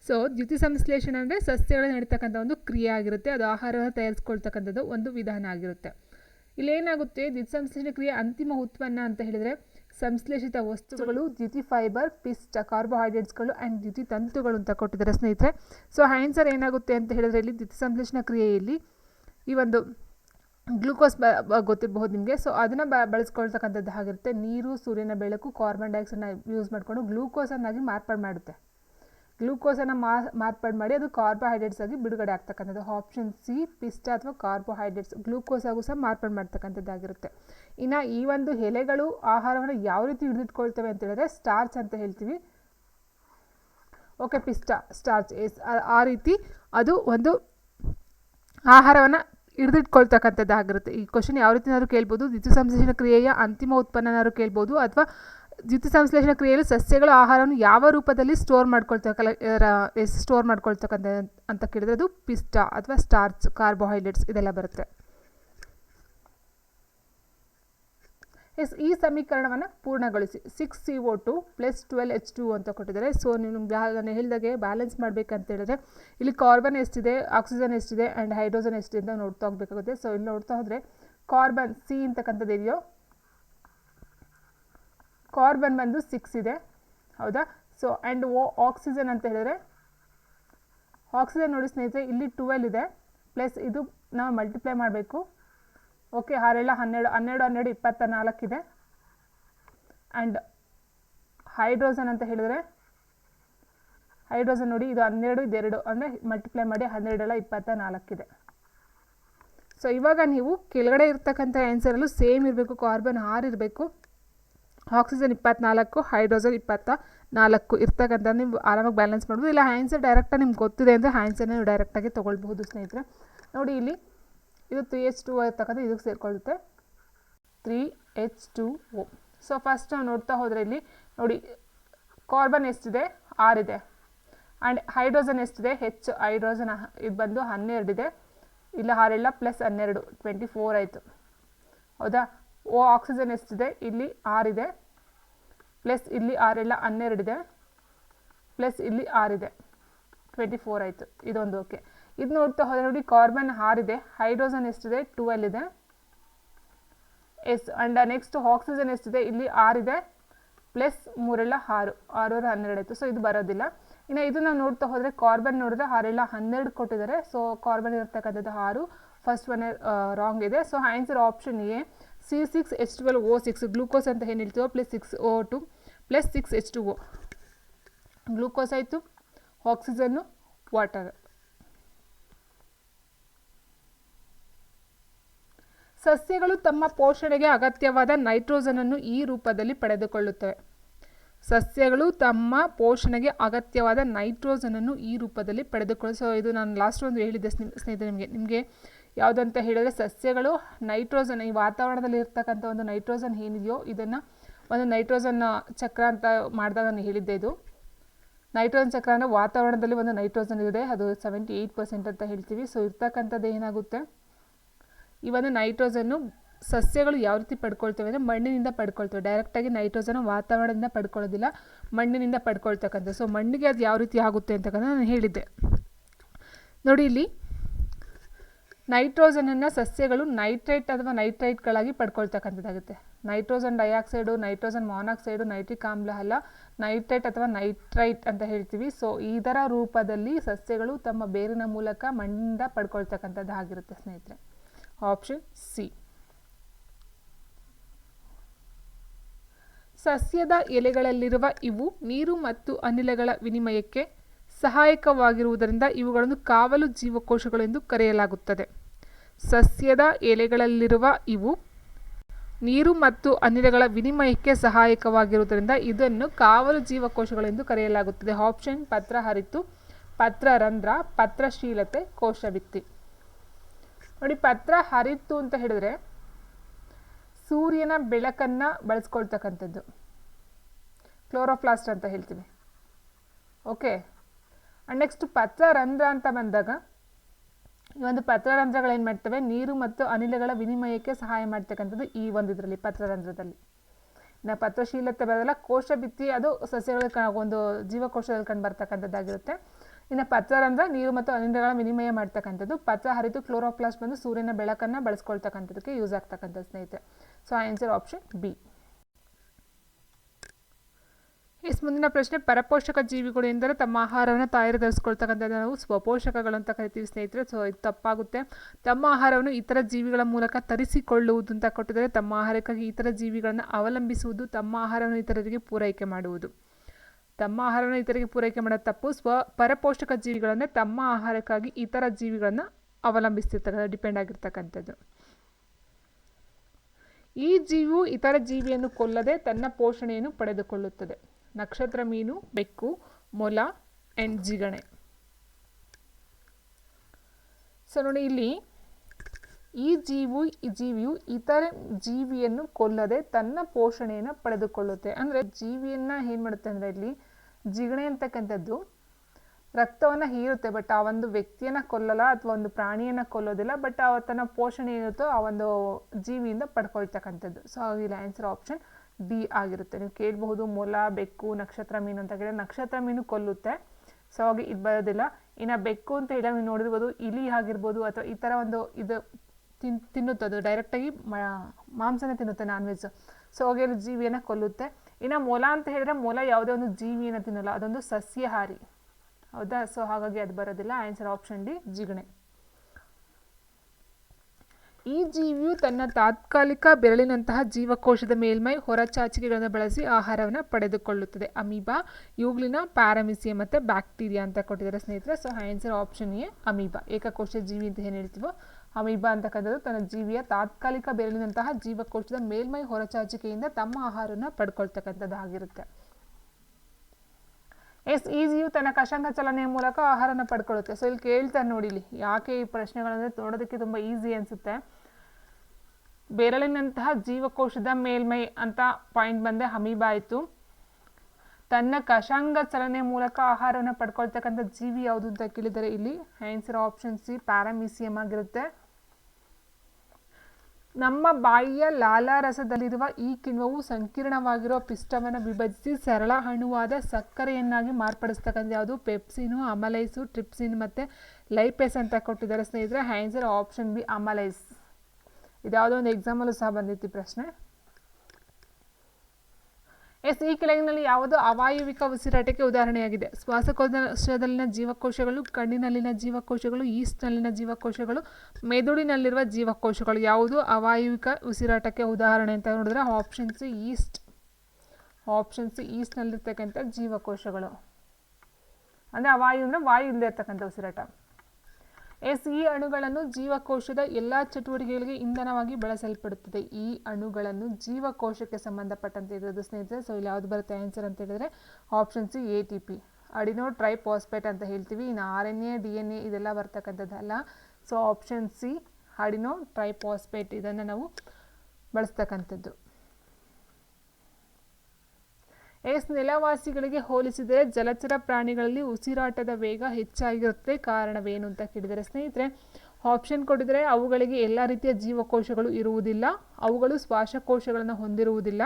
[SPEAKER 1] ಸೊ ದ್ಯುತಿ ಸಂಶ್ಲೇಷಣೆ ಅಂದರೆ ಸಸ್ಯಗಳಲ್ಲಿ ನಡೀತಕ್ಕಂಥ ಒಂದು ಕ್ರಿಯೆ ಆಗಿರುತ್ತೆ. ಅದು ಆಹಾರ ತಯಾರಿಸ್ಕೊಳ್ತಕ್ಕಂಥದ್ದು ಒಂದು ವಿಧಾನ ಆಗಿರುತ್ತೆ. ಇಲ್ಲೇನಾಗುತ್ತೆ ದ್ಯುತಿ ಸಂಶ್ಲೇಷಣೆ ಕ್ರಿಯೆ ಅಂತಿಮ ಉತ್ಪನ್ನ ಅಂತ ಹೇಳಿದರೆ ಸಂಶ್ಲೇಷಿತ ವಸ್ತುಗಳು ದ್ಯುತಿ ಫೈಬರ್ ಪಿಸ್ಟ ಕಾರ್ಬೋಹೈಡ್ರೇಟ್ಸ್ಗಳು ಆ್ಯಂಡ್ ದ್ಯುತಿ ತಂತುಗಳು ಅಂತ ಕೊಟ್ಟಿದ್ದಾರೆ ಸ್ನೇಹಿತರೆ. ಸೊ ಆನ್ಸರ್ ಏನಾಗುತ್ತೆ ಅಂತ ಹೇಳಿದ್ರೆ ಇಲ್ಲಿ ದ್ಯುತಿ ಸಂಶ್ಲೇಷಣಾ ಕ್ರಿಯೆಯಲ್ಲಿ ಈ ಒಂದು ಗ್ಲೂಕೋಸ್ ಬ- ಗೊತ್ತಿರಬಹುದು ನಿಮಗೆ. ಸೊ ಅದನ್ನು ಬ, ಬಳಸ್ಕೊಳ್ತಕ್ಕಂಥದ್ದು ಆಗಿರುತ್ತೆ ನೀರು, ಸೂರ್ಯನ ಬೆಳಕು ಕಾರ್ಬನ್ ಡೈಆಕ್ಸೈಡ್ನ ಯೂಸ್ ಮಾಡಿಕೊಂಡು ಗ್ಲೂಕೋಸನ್ನಾಗಿ ಮಾರ್ಪಾಡು ಮಾಡುತ್ತೆ. ಗ್ಲೂಕೋಸನ್ನು ಮಾರ್ಪಾಡು ಮಾಡಿ ಅದು ಕಾರ್ಬೋಹೈಡ್ರೇಟ್ಸ್ ಆಗಿ ಬಿಡುಗಡೆ ಆಗ್ತಕ್ಕಂಥದ್ದು. ಆಪ್ಷನ್ ಸಿ ಪಿಷ್ಟ ಅಥವಾ ಕಾರ್ಬೋಹೈಡ್ರೇಟ್ಸ್ ಗ್ಲೂಕೋಸ್ ಆಗೂ ಸಹ ಮಾರ್ಪಾಡು ಮಾಡ್ತಕ್ಕಂಥದ್ದಾಗಿರುತ್ತೆ. ಇನ್ನು ಈ ಒಂದು ಎಲೆಗಳು ಆಹಾರವನ್ನು ಯಾವ ರೀತಿ ಹಿಡಿದಿಟ್ಕೊಳ್ತವೆ ಅಂತ ಹೇಳಿದ್ರೆ ಸ್ಟಾರ್ಚ್ ಅಂತ ಹೇಳ್ತೀವಿ. ಓಕೆ ಪಿಷ್ಟ ಸ್ಟಾರ್ಚ್ ಎಸ್, ಆ ರೀತಿ ಅದು ಒಂದು ಆಹಾರವನ್ನು ಹಿಡಿದಿಟ್ಕೊಳ್ತಕ್ಕಂಥದ್ದಾಗಿರುತ್ತೆ. ಈ ಕ್ವಶನ್ ಯಾವ ರೀತಿನಾದ್ರು ಕೇಳ್ಬೋದು. ದ್ವಿತೀಯ ಸಂಶ್ಲೇಷಣ ಕ್ರಿಯೆಯ ಅಂತಿಮ ಉತ್ಪನ್ನನಾದ್ರು ಕೇಳ್ಬೋದು ಅಥವಾ ದ್ಯುತಿ ಸಂಶ್ಲೇಷಣ ಕ್ರಿಯೆಯಲ್ಲಿ ಸಸ್ಯಗಳು ಆಹಾರವನ್ನು ಯಾವ ರೂಪದಲ್ಲಿ ಸ್ಟೋರ್ ಮಾಡ್ಕೊಳ್ತಕ್ಕಲ್ಲ ಸ್ಟೋರ್ ಮಾಡ್ಕೊಳ್ತಕ್ಕಂಥ ಅಂತ ಕೇಳಿದ್ರೆ ಅದು ಪಿಷ್ಟ ಅಥವಾ ಸ್ಟಾರ್ಚ್ ಕಾರ್ಬೋಹೈಡ್ರೇಟ್ಸ್ ಇದೆಲ್ಲ ಬರುತ್ತೆ. ಎಸ್, ಈ ಸಮೀಕರಣವನ್ನು ಪೂರ್ಣಗೊಳಿಸಿ. Six C O two plus twelve H two ಅಂತ ಕೊಟ್ಟಿದ್ದಾರೆ. ಸೊ ನೀವು ನಾನು ಹೇಳಿದಾಗೆ ಬ್ಯಾಲೆನ್ಸ್ ಮಾಡಬೇಕಂತ ಹೇಳಿದ್ರೆ, ಇಲ್ಲಿ ಕಾರ್ಬನ್ ಎಷ್ಟಿದೆ ಆಕ್ಸಿಜನ್ ಎಷ್ಟಿದೆ ಆ್ಯಂಡ್ ಹೈಡ್ರೋಜನ್ ಎಷ್ಟಿದೆ ಅಂತ ನೋಡ್ತಾ ಹೋಗಬೇಕಾಗುತ್ತೆ. ಸೊ ಇಲ್ಲಿ ನೋಡ್ತಾ ಹೋದರೆ ಕಾರ್ಬನ್ ಸಿ ಅಂತಕ್ಕಂಥದ್ದು ಇದೆಯೋ ಕಾರ್ಬನ್ ಬಂದು ಸಿಕ್ಸ್ ಇದೆ. ಹೌದಾ? ಸೊ ಆ್ಯಂಡ್ ಓ ಆಕ್ಸಿಜನ್ ಅಂತ ಹೇಳಿದ್ರೆ ಆಕ್ಸಿಜನ್ ನೋಡಿ ಸ್ನೇಹಿತರೆ, ಇಲ್ಲಿ ಟ್ವೆಲ್ ಇದೆ. ಪ್ಲಸ್ ಇದು ನಾವು ಮಲ್ಟಿಪ್ಲೈ ಮಾಡಬೇಕು. ಓಕೆ ಆರೆಲ್ಲ ಹನ್ನೆರಡು ಹನ್ನೆರಡು ಹನ್ನೆರಡು ಇಪ್ಪತ್ತ ನಾಲ್ಕಿದೆ ಆ್ಯಂಡ್ ಹೈಡ್ರೋಜನ್ ಅಂತ ಹೇಳಿದ್ರೆ ಹೈಡ್ರೋಜನ್ ನೋಡಿ ಇದು ಹನ್ನೆರಡು ಇದೆರಡು ಅಂದರೆ ಮಲ್ಟಿಪ್ಲೈ ಮಾಡಿ ಹನ್ನೆರಡೆಲ್ಲ ಇಪ್ಪತ್ತ ನಾಲ್ಕಿದೆ ಸೊ ಇವಾಗ ನೀವು ಕೆಳಗಡೆ ಇರ್ತಕ್ಕಂಥ ಆ್ಯನ್ಸರಲ್ಲೂ ಸೇಮ್ ಇರಬೇಕು ಕಾರ್ಬನ್ ಆರು ಇರಬೇಕು. ಆಕ್ಸಿಜನ್ ಇಪ್ಪತ್ನಾಲ್ಕು, ಹೈಡ್ರೋಜನ್ ಇಪ್ಪತ್ತ ನಾಲ್ಕು ಇರ್ತಕ್ಕಂಥ ನೀವು ಆರಾಮಾಗಿ ಬ್ಯಾಲೆನ್ಸ್ ಮಾಡ್ಬೋದು. ಇಲ್ಲ ಹ್ಯಾಂಡ್ಸರ್ ಡೈರೆಕ್ಟಾಗಿ ನಿಮ್ಗೆ ಗೊತ್ತಿದೆ ಅಂದರೆ ಆನ್ಸರ್ನ ನೀವು ಡೈರೆಕ್ಟಾಗಿ ತೊಗೊಳ್ಬಹುದು ಸ್ನೇಹಿತರೆ. ನೋಡಿ ಇಲ್ಲಿ, ಇದು ತ್ರೀ ಎಚ್ ಟು ಇರ್ತಕ್ಕಂಥ ಇದಕ್ಕೆ ಸೇರ್ಕೊಳ್ಳುತ್ತೆ. Three H two O so first ನಾವು ನೋಡ್ತಾ ಹೋದರೆ ಇಲ್ಲಿ, ನೋಡಿ ಕಾರ್ಬನ್ ಎಷ್ಟಿದೆ? ಆರಿದೆ. ಆ್ಯಂಡ್ ಹೈಡ್ರೋಜನ್ ಎಷ್ಟಿದೆ? ಹೆಚ್ಚು ಹೈಡ್ರೋಜನ್ ಇದು ಬಂದು ಹನ್ನೆರಡಿದೆ. ಇಲ್ಲ, ಆರಿಲ್ಲ ಪ್ಲಸ್ ಹನ್ನೆರಡು ಟ್ವೆಂಟಿ ಫೋರ್ ಆಯಿತು. ಹೌದಾ? ಓ ಆಕ್ಸಿಜನ್ ಎಷ್ಟಿದೆ? ಇಲ್ಲಿ ಆರಿದೆ ಪ್ಲಸ್ ಇಲ್ಲಿ ಆರೆಲ್ಲ ಹನ್ನೆರಡಿದೆ ಪ್ಲಸ್ ಇಲ್ಲಿ ಆರಿದೆ ಟ್ವೆಂಟಿ ಫೋರ್ ಆಯಿತು. ಇದೊಂದು ಓಕೆ ಇದು ನೋಡ್ತಾ ಹೋದರೆ ನೋಡಿ ಕಾರ್ಬನ್ ಆರಿದೆ ಹೈಡ್ರೋಜನ್ ಎಷ್ಟಿದೆ? ಟ್ವೆಲ್ ಇದೆ. ಎಸ್ ಆ್ಯಂಡ್ ನೆಕ್ಸ್ಟ್ ಆಕ್ಸಿಜನ್ ಎಷ್ಟಿದೆ? ಇಲ್ಲಿ ಆರಿದೆ ಪ್ಲಸ್ ಮೂರೆಲ್ಲ ಆರು. ಆರೂರ ಹನ್ನೆರಡು ಆಯಿತು. ಸೊ ಇದು ಬರೋದಿಲ್ಲ. ಇನ್ನು ಇದು ನಾವು ನೋಡ್ತಾ ಹೋದರೆ ಕಾರ್ಬನ್ ನೋಡಿದ್ರೆ ಆರೆಲ್ಲ ಹನ್ನೆರಡು ಕೊಟ್ಟಿದ್ದಾರೆ. ಸೊ ಕಾರ್ಬನ್ ಇರ್ತಕ್ಕಂಥದ್ದು ಆರು. ಫಸ್ಟ್ ಒನ್ ರಾಂಗ್ ಇದೆ. So answer option A C six H twelve O six glucose ಅಂತ ಏನು ಹೇಳ್ತೀವೋ plus six O two plus six H two O glucose ಆಯಿತು ಆಕ್ಸಿಜನ್ನು ವಾಟರ್ ಸಸ್ಯಗಳು ತಮ್ಮ ಪೋಷಣೆಗೆ ಅಗತ್ಯವಾದ ನೈಟ್ರೋಜನನ್ನು ಈ ರೂಪದಲ್ಲಿ ಪಡೆದುಕೊಳ್ಳುತ್ತವೆ. ಸಸ್ಯಗಳು ತಮ್ಮ ಪೋಷಣೆಗೆ ಅಗತ್ಯವಾದ ನೈಟ್ರೋಜನನ್ನು ಈ ರೂಪದಲ್ಲಿ ಪಡೆದುಕೊಳ್ಳಿ ಸೊ ಇದು ನಾನು ಲಾಸ್ಟ್ ಒಂದು ಹೇಳಿದ್ದೆ ಸ್ನೇ- ಸ್ನೇಹಿತರೆ, ನಿಮಗೆ ನಿಮಗೆ ಯಾವುದಂತ ಹೇಳಿದರೆ ಸಸ್ಯಗಳು ನೈಟ್ರೋಜನ್, ಈ ವಾತಾವರಣದಲ್ಲಿ ಇರ್ತಕ್ಕಂಥ ಒಂದು ನೈಟ್ರೋಜನ್ ಏನಿದೆಯೋ ಇದನ್ನು ಒಂದು ನೈಟ್ರೋಜನ್ ಚಕ್ರ ಅಂತ ಮಾಡಿದಾಗ ನಾನು ಹೇಳಿದ್ದೆ ಇದು. ನೈಟ್ರೋಜನ್ ಚಕ್ರ ಅಂದರೆ ವಾತಾವರಣದಲ್ಲಿ ಒಂದು ನೈಟ್ರೋಜನ್ ಇದೆ, ಅದು ಸೆವೆಂಟಿ ಏಯ್ಟ್ ಪರ್ಸೆಂಟ್ ಅಂತ ಹೇಳ್ತೀವಿ. ಸೊ ಇರ್ತಕ್ಕಂಥದ್ದು ಏನಾಗುತ್ತೆ? ಈ ಒಂದು ನೈಟ್ರೋಜನ್ನು ಸಸ್ಯಗಳು ಯಾವ ರೀತಿ ಪಡ್ಕೊಳ್ತೇವೆ ಅಂದರೆ ಮಣ್ಣಿನಿಂದ ಪಡ್ಕೊಳ್ತೇವೆ. ಡೈರೆಕ್ಟಾಗಿ ನೈಟ್ರೋಜನ್ ವಾತಾವರಣದಿಂದ ಪಡ್ಕೊಳ್ಳೋದಿಲ್ಲ, ಮಣ್ಣಿನಿಂದ ಪಡ್ಕೊಳ್ತಕ್ಕಂಥ ಸೊ ಮಣ್ಣಿಗೆ ಅದು ಯಾವ ರೀತಿ ಆಗುತ್ತೆ ಅಂತಕ್ಕಂಥ ನಾನು ಹೇಳಿದ್ದೆ. ನೋಡಿ ಇಲ್ಲಿ ನೈಟ್ರೋಜನನ್ನು ಸಸ್ಯಗಳು ನೈಟ್ರೇಟ್ ಅಥವಾ ನೈಟ್ರೈಟ್ಗಳಾಗಿ ಪಡ್ಕೊಳ್ತಕ್ಕಂಥದ್ದಾಗುತ್ತೆ. Nitrogen dioxide, nitrogen monoxide, nitric ಆಮ್ಲ ಅಲ್ಲ, ನೈಟ್ರೇಟ್ ಅಥವಾ ನೈಟ್ರೈಟ್ ಅಂತ ಹೇಳ್ತೀವಿ. ಸೊ ಇದರ ರೂಪದಲ್ಲಿ ಸಸ್ಯಗಳು ತಮ್ಮ ಬೇರಿನ ಮೂಲಕ ಮಣ್ಣಿಂದ ಪಡ್ಕೊಳ್ತಕ್ಕಂಥದ್ದು ಆಗಿರುತ್ತೆ ಸ್ನೇಹಿತರೆ. ಆಪ್ಷನ್ ಸಿ ಸಸ್ಯದ ಎಲೆಗಳಲ್ಲಿರುವ ಇವು ನೀರು ಮತ್ತು ಅನಿಲಗಳ ವಿನಿಮಯಕ್ಕೆ ಸಹಾಯಕವಾಗಿರುವುದರಿಂದ ಇವುಗಳನ್ನು ಕಾವಲು ಜೀವಕೋಶಗಳು ಎಂದು ಕರೆಯಲಾಗುತ್ತದೆ. ಸಸ್ಯದ ಎಲೆಗಳಲ್ಲಿರುವ ಇವು ನೀರು ಮತ್ತು ಅನಿಲಗಳ ವಿನಿಮಯಕ್ಕೆ ಸಹಾಯಕವಾಗಿರುವುದರಿಂದ ಇದನ್ನು ಕಾವಲು ಜೀವಕೋಶಗಳೆಂದು ಕರೆಯಲಾಗುತ್ತದೆ. ಆಪ್ಷನ್ ಪತ್ರ ಹರಿತು, ಪತ್ರ ರಂಧ್ರ, ಪತ್ರಶೀಲತೆ ಕೋಶಭಿತ್ತಿ ನೋಡಿ, ಪತ್ರ ಹರಿತು ಅಂತ ಹೇಳಿದ್ರೆ ಸೂರ್ಯನ ಬೆಳಕನ್ನು ಬಳಸ್ಕೊಳ್ತಕ್ಕಂಥದ್ದು. ಕ್ಲೋರೋಪ್ಲಾಸ್ಟ್ ಅಂತ ಹೇಳ್ತೀವಿ. ಓಕೆ. ಆ್ಯಂಡ್ ನೆಕ್ಸ್ಟ್ ಪತ್ರರಂಧ್ರ ಅಂತ ಬಂದಾಗ ಈ ಒಂದು ಪತ್ರರಂಧ್ರಗಳು ಏನು ಮಾಡ್ತವೆ? ನೀರು ಮತ್ತು ಅನಿಲಗಳ ವಿನಿಮಯಕ್ಕೆ ಸಹಾಯ ಮಾಡ್ತಕ್ಕಂಥದ್ದು ಈ ಒಂದು ಇದರಲ್ಲಿ ಪತ್ರರಂಧ್ರದಲ್ಲಿ ಇನ್ನು ಪತ್ರಶೀಲತೆ ಬರೋದಲ್ಲ ಕೋಶ ಭಿತ್ತಿ ಅದು ಸಸ್ಯಗಳ ಒಂದು ಜೀವಕೋಶದಲ್ಲಿ ಕಂಡು ಬರ್ತಕ್ಕಂಥದ್ದಾಗಿರುತ್ತೆ. ಇನ್ನು ಪತ್ರರಂಧ್ರ ನೀರು ಮತ್ತು ಅನಿಲಗಳ ವಿನಿಮಯ ಮಾಡ್ತಕ್ಕಂಥದ್ದು. ಪತ್ರ ಹರಿತು ಕ್ಲೋರೋಪ್ಲಾಸ್ಟ್ ಬಂದು ಸೂರ್ಯನ ಬೆಳಕನ್ನು ಬಳಸ್ಕೊಳ್ತಕ್ಕಂಥದ್ದಕ್ಕೆ ಯೂಸ್ ಆಗ್ತಕ್ಕಂಥ ಸ್ನೇಹಿತರೆ. So answer option B yes ಮುಂದಿನ ಪ್ರಶ್ನೆ, ಪರಪೋಷಕ ಜೀವಿಗಳು ಎಂದರೆ ತಮ್ಮ ಆಹಾರವನ್ನು ತಯಾರಿಸಿಕೊಳ್ತಕ್ಕಂಥದ್ದು ನಾವು ಸ್ವಪೋಷಕಗಳು ಅಂತ ಕರಿತೀವಿ ಸ್ನೇಹಿತರೆ. ಸೊ ಇದು ತಪ್ಪಾಗುತ್ತೆ. ತಮ್ಮ ಆಹಾರವನ್ನು ಇತರ ಜೀವಿಗಳ ಮೂಲಕ ತರಿಸಿಕೊಳ್ಳುವುದು ಅಂತ ಕೊಟ್ಟಿದ್ದಾರೆ. ತಮ್ಮ ಆಹಾರಕ್ಕಾಗಿ ಇತರ ಜೀವಿಗಳನ್ನು ಅವಲಂಬಿಸುವುದು, ತಮ್ಮ ಆಹಾರವನ್ನು ಇತರರಿಗೆ ಪೂರೈಕೆ ಮಾಡುವುದು. ತಮ್ಮ ಆಹಾರವನ್ನು ಇತರರಿಗೆ ಪೂರೈಕೆ ಮಾಡೋದು ತಪ್ಪು, ಸ್ವ ಪರಪೋಷಕ ಜೀವಿಗಳನ್ನೇ ತಮ್ಮ ಆಹಾರಕ್ಕಾಗಿ ಇತರ ಜೀವಿಗಳನ್ನು ಅವಲಂಬಿಸ್ತಿರ್ತಕ್ಕಂಥ, ಡಿಪೆಂಡ್ ಆಗಿರ್ತಕ್ಕಂಥದ್ದು. ಈ ಜೀವಿಯು ಇತರ ಜೀವಿಯನ್ನು ಕೊಲ್ಲದೆ ತನ್ನ ಪೋಷಣೆಯನ್ನು ಪಡೆದುಕೊಳ್ಳುತ್ತದೆ. ನಕ್ಷತ್ರ ಮೀನು, ಬೆಕ್ಕು, ಮೊಲ ಆ್ಯಂಡ್ ಜಿಗಣೆ. ಸೊ ನೋಡಿ ಇಲ್ಲಿ ಈ ಜೀವು, ಈ ಜೀವಿಯು ಇತರ ಜೀವಿಯನ್ನು ಕೊಲ್ಲದೆ ತನ್ನ ಪೋಷಣೆಯನ್ನು ಪಡೆದುಕೊಳ್ಳುತ್ತೆ. ಅಂದರೆ ಜೀವಿಯನ್ನು ಏನು ಮಾಡುತ್ತೆ ಅಂದರೆ ಇಲ್ಲಿ ಜಿಗಣೆ ಅಂತಕ್ಕಂಥದ್ದು ರಕ್ತವನ್ನು ಹೀರುತ್ತೆ ಬಟ್ ಆ ಒಂದು ವ್ಯಕ್ತಿಯನ್ನು ಕೊಲ್ಲಲ್ಲ ಅಥವಾ ಒಂದು ಪ್ರಾಣಿಯನ್ನು ಕೊಲ್ಲೋದಿಲ್ಲ ಬಟ್ ಆ ತನ್ನ ಪೋಷಣೆ ಏನಿರುತ್ತೋ ಆ ಒಂದು ಜೀವಿಯಿಂದ ಪಡ್ಕೊಳ್ತಕ್ಕಂಥದ್ದು. ಸೊ ಇಲ್ಲಿ ಆನ್ಸರ್ ಆಪ್ಷನ್ ಡಿ ಆಗಿರುತ್ತೆ. ನೀವು ಕೇಳಬಹುದು ಮೊಲ, ಬೆಕ್ಕು, ನಕ್ಷತ್ರ, ಮೀನು ಅಂತ ಕೇಳಿದ್ರೆ ನಕ್ಷತ್ರ, ಮೀನು ಕೊಲ್ಲುತ್ತೆ. ಸೊ ಹಾಗೆ ಇದು ಬರೋದಿಲ್ಲ. ಇನ್ನು ಬೆಕ್ಕು ಅಂತ ಹೇಳಿದಾಗ ನೀವು ನೋಡಿರ್ಬೋದು, ಇಲಿ ಆಗಿರ್ಬೋದು ಅಥವಾ ಈ ಥರ ಒಂದು ಇದು ತಿನ್, ತಿನ್ನುತ್ತೆ. ಅದು ಡೈರೆಕ್ಟಾಗಿ ಮಾಂಸನ ತಿನ್ನುತ್ತೆ ನಾನ್ ವೆಜ್ ಸೊ ಹಾಗೆ ಜೀವಿಯನ್ನು ಕೊಲ್ಲುತ್ತೆ. ಇನ್ನು ಮೊಲ ಅಂತ ಹೇಳಿದ್ರೆ ಮೊಲ ಯಾವುದೇ ಒಂದು ಜೀವಿಯನ್ನು ತಿನ್ನಲ್ಲ. ಅದೊಂದು ಸಸ್ಯಹಾರಿ. ಹೌದಾ? ಸೊ ಹಾಗಾಗಿ ಅದು ಬರೋದಿಲ್ಲ. ಆನ್ಸರ್ ಆಪ್ಷನ್ ಡಿ ಜಿಗಣೆ. ಈ ಜೀವಿಯು ತನ್ನ ತಾತ್ಕಾಲಿಕ ಬೆರಳಿನಂತಹ ಜೀವಕೋಶದ ಮೇಲ್ಮೈ ಹೊರಚಾಚಿಕೆಗಳನ್ನು ಬಳಸಿ ಆಹಾರವನ್ನು ಪಡೆದುಕೊಳ್ಳುತ್ತದೆ. ಅಮೀಬಾ ಇವುಗಳಿನ ಪ್ಯಾರಾಮಿಸಿಯ ಮತ್ತು ಬ್ಯಾಕ್ಟೀರಿಯಾ ಅಂತ ಕೊಟ್ಟಿದ್ದಾರೆ ಸ್ನೇಹಿತರೆ. So answer option A amoeba. ಏಕಕೋಶ ಜೀವಿ ಅಂತ ಏನು ಹೇಳ್ತೀವೋ? ಅಮೀಬಾ ಅಂತಕ್ಕಂಥದ್ದು ತನ್ನ ಜೀವಿಯ ತಾತ್ಕಾಲಿಕ ಬೆರಳಿನಂತಹ ಜೀವಕೋಶದ ಮೇಲ್ಮೈ ಹೊರಚಾಚಿಕೆಯಿಂದ ತಮ್ಮ ಆಹಾರವನ್ನು ಪಡ್ಕೊಳ್ತಕ್ಕಂಥದ್ದು ಆಗಿರುತ್ತೆ ಎಸ್ ಈಸಿಯು ತನ್ನ ಕಷಾಂಗ ಚಲನೆಯ ಮೂಲಕ ಆಹಾರನ ಪಡ್ಕೊಳ್ಳುತ್ತೆ. ಸೊ ಇಲ್ಲಿ ಕೇಳ್ತಾರೆ ನೋಡಿ ಇಲ್ಲಿ ಯಾಕೆ ಈ ಪ್ರಶ್ನೆಗಳಂದ್ರೆ ನೋಡೋದಕ್ಕೆ ತುಂಬ ಈಸಿ ಅನಿಸುತ್ತೆ. ಬೆರಳಿನಂತಹ ಜೀವಕೋಶದ ಮೇಲ್ಮೈ ಅಂತ ಪಾಯಿಂಟ್ ಬಂದೆ, ಹಮೀಬಾ ಆಯಿತು. ತನ್ನ ಕಷಾಂಗ ಚಲನೆ ಮೂಲಕ ಆಹಾರವನ್ನು ಪಡ್ಕೊಳ್ತಕ್ಕಂಥ ಜೀವಿ ಯಾವುದು ಅಂತ ಕೇಳಿದರೆ ಇಲ್ಲಿ ಆನ್ಸರ್ ಆಪ್ಷನ್ ಸಿ, ಪ್ಯಾರಾಮೀಸಿಯಂ ಆಗಿರುತ್ತೆ. ನಮ್ಮ ಬಾಯಿಯ ಲಾಲಾರಸದಲ್ಲಿರುವ ಈ ಕಿಣ್ವವು ಸಂಕೀರ್ಣವಾಗಿರುವ ಪಿಷ್ಟವನ್ನು ವಿಭಜಿಸಿ ಸರಳ ಹಣುವಾದ ಸಕ್ಕರೆಯನ್ನಾಗಿ ಮಾರ್ಪಡಿಸ್ತಕ್ಕಂಥ ಯಾವುದು? ಪೆಪ್ಸಿನು, ಅಮಲೈಸು, ಟ್ರಿಪ್ಸಿನ್ ಮತ್ತು ಲೈಪೇಸ್ ಅಂತ ಕೊಟ್ಟಿದ್ದಾರೆ ಸ್ನೇಹಿತರೆ. Answer option B amylase. ಇದ್ಯಾವುದೋ ಒಂದು ಎಕ್ಸಾಮಲ್ಲೂ ಸಹ ಬಂದಿತ್ತು ಪ್ರಶ್ನೆ. ಎಸ್, ಈ ಕೆಳಗಿನಲ್ಲಿ ಯಾವುದು ಅವಾಯುವಿಕ ಉಸಿರಾಟಕ್ಕೆ ಉದಾಹರಣೆಯಾಗಿದೆ. ಶ್ವಾಸಕೋಶದಲ್ಲಿನ ಜೀವಕೋಶಗಳು, ಕಣ್ಣಿನಲ್ಲಿನ ಜೀವಕೋಶಗಳು, ಈಸ್ಟ್ನಲ್ಲಿನ ಜೀವಕೋಶಗಳು, ಮೆದುಳಿನಲ್ಲಿರುವ ಜೀವಕೋಶಗಳು. ಯಾವುದು ಅವಾಯುವಿಕ ಉಸಿರಾಟಕ್ಕೆ ಉದಾಹರಣೆ ಅಂತ ನೋಡಿದ್ರೆ option C yeast. Option C ಈಸ್ಟ್ನಲ್ಲಿರ್ತಕ್ಕಂಥ ಜೀವಕೋಶಗಳು. ಅಂದರೆ ಅವಾಯು ಅಂದರೆ ವಾಯು ಇಲ್ಲದೆ ಇರ್ತಕ್ಕಂಥ ಉಸಿರಾಟ. ಎಸ್ ಈ ಅಣುಗಳನ್ನು ಜೀವಕೋಶದ ಎಲ್ಲ ಚಟುವಟಿಕೆಗಳಿಗೆ ಇಂಧನವಾಗಿ ಬಳಸಲ್ಪಡುತ್ತದೆ. ಈ ಅಣುಗಳನ್ನು ಜೀವಕೋಶಕ್ಕೆ ಸಂಬಂಧಪಟ್ಟಂತೆ ಇರೋದು ಸ್ನೇಹಿತರೆ ಸೊ ಇಲ್ಲಿ ಯಾವುದು ಬರುತ್ತೆ ಆನ್ಸರ್ ಅಂತ ಹೇಳಿದ್ರೆ option C A T P adenosine triphosphate ಅಂತ ಹೇಳ್ತೀವಿ. ಇನ್ನು R N A D N A ಇದೆಲ್ಲ ಬರ್ತಕ್ಕಂಥದ್ದಲ್ಲ so option C adenosine triphosphate ಇದನ್ನು ನಾವು ಬಳಸ್ತಕ್ಕಂಥದ್ದು. ಎಸ್ ನೆಲವಾಸಿಗಳಿಗೆ ಹೋಲಿಸಿದರೆ ಜಲಚರ ಪ್ರಾಣಿಗಳಲ್ಲಿ ಉಸಿರಾಟದ ವೇಗ ಹೆಚ್ಚಾಗಿರುತ್ತೆ. ಕಾರಣವೇನು ಅಂತ ಕೇಳಿದರೆ ಸ್ನೇಹಿತರೆ ಆಪ್ಷನ್ ಕೊಟ್ಟಿದ್ರೆ ಅವುಗಳಿಗೆ ಎಲ್ಲ ರೀತಿಯ ಜೀವಕೋಶಗಳು ಇರುವುದಿಲ್ಲ. ಅವುಗಳು ಶ್ವಾಸಕೋಶಗಳನ್ನು ಹೊಂದಿರುವುದಿಲ್ಲ.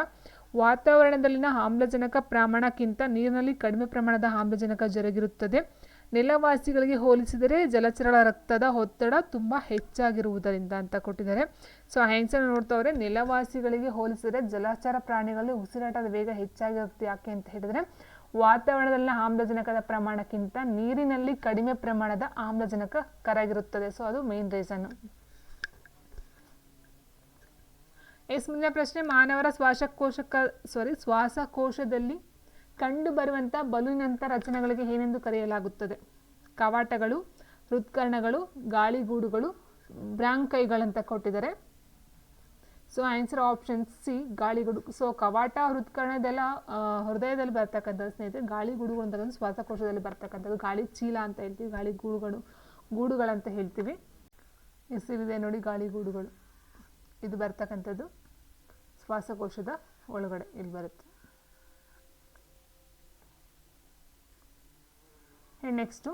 [SPEAKER 1] ವಾತಾವರಣದಲ್ಲಿನ ಆಮ್ಲಜನಕ ಪ್ರಮಾಣಕ್ಕಿಂತ ನೀರಿನಲ್ಲಿ ಕಡಿಮೆ ಪ್ರಮಾಣದ ಆಮ್ಲಜನಕ ಜರುಗಿರುತ್ತದೆ. ನೆಲವಾಸಿಗಳಿಗೆ ಹೋಲಿಸಿದರೆ ಜಲಚರಗಳ ರಕ್ತದ ಒತ್ತಡ ತುಂಬ ಹೆಚ್ಚಾಗಿರುವುದರಿಂದ ಅಂತ ಕೊಟ್ಟಿದ್ದಾರೆ. ಸೊ ಆನ್ಸರ್ ನೋಡ್ತವ್ರೆ, ನೆಲವಾಸಿಗಳಿಗೆ ಹೋಲಿಸಿದರೆ ಜಲಚರ ಪ್ರಾಣಿಗಳಲ್ಲಿ ಉಸಿರಾಟದ ವೇಗ ಹೆಚ್ಚಾಗಿರುತ್ತೆ ಯಾಕೆ ಅಂತ ಹೇಳಿದ್ರೆ, ವಾತಾವರಣದಲ್ಲಿನ ಆಮ್ಲಜನಕದ ಪ್ರಮಾಣಕ್ಕಿಂತ ನೀರಿನಲ್ಲಿ ಕಡಿಮೆ ಪ್ರಮಾಣದ ಆಮ್ಲಜನಕ ಕರಗಿರುತ್ತದೆ. ಸೊ ಅದು ಮೇನ್ ರೀಸನ್ ಎಸ್, ಮುಂದಿನ ಪ್ರಶ್ನೆ, ಮಾನವರ ಶ್ವಾಸಕೋಶಕ ಸಾರಿ ಶ್ವಾಸಕೋಶದಲ್ಲಿ ಕಂಡುಬರುವಂಥ ಬಲೂನಂಥ ರಚನೆಗಳಿಗೆ ಏನೆಂದು ಕರೆಯಲಾಗುತ್ತದೆ? ಕವಾಟಗಳು, ಹೃತ್ಕರ್ಣಗಳು, ಗಾಳಿಗೂಡುಗಳು, ಬ್ರಾಂಕೈಗಳಂತ ಕೊಟ್ಟಿದ್ದಾರೆ. ಸೊ ಆನ್ಸರ್ ಆಪ್ಷನ್ ಸಿ ಗಾಳಿಗುಡು. ಸೊ ಕವಾಟ, ಹೃತ್ಕರ್ಣದೆಲ್ಲ ಹೃದಯದಲ್ಲಿ ಬರ್ತಕ್ಕಂಥದ್ದು ಸ್ನೇಹಿತರೆ ಗಾಳಿಗೂಡುಗಳು ಅಂತಕ್ಕಂಥ ಶ್ವಾಸಕೋಶದಲ್ಲಿ ಬರ್ತಕ್ಕಂಥದ್ದು. ಗಾಳಿ ಚೀಲ ಅಂತ ಹೇಳ್ತೀವಿ ಗಾಳಿ ಗೂಡುಗಳು ಗೂಡುಗಳಂತ ಹೇಳ್ತೀವಿ. ಹೆಸರಿದೆ ನೋಡಿ ಗಾಳಿಗೂಡುಗಳು. ಇದು ಬರ್ತಕ್ಕಂಥದ್ದು ಶ್ವಾಸಕೋಶದ ಒಳಗಡೆ, ಇಲ್ಲಿ ಬರುತ್ತೆ. ನೆಕ್ಸ್ಟು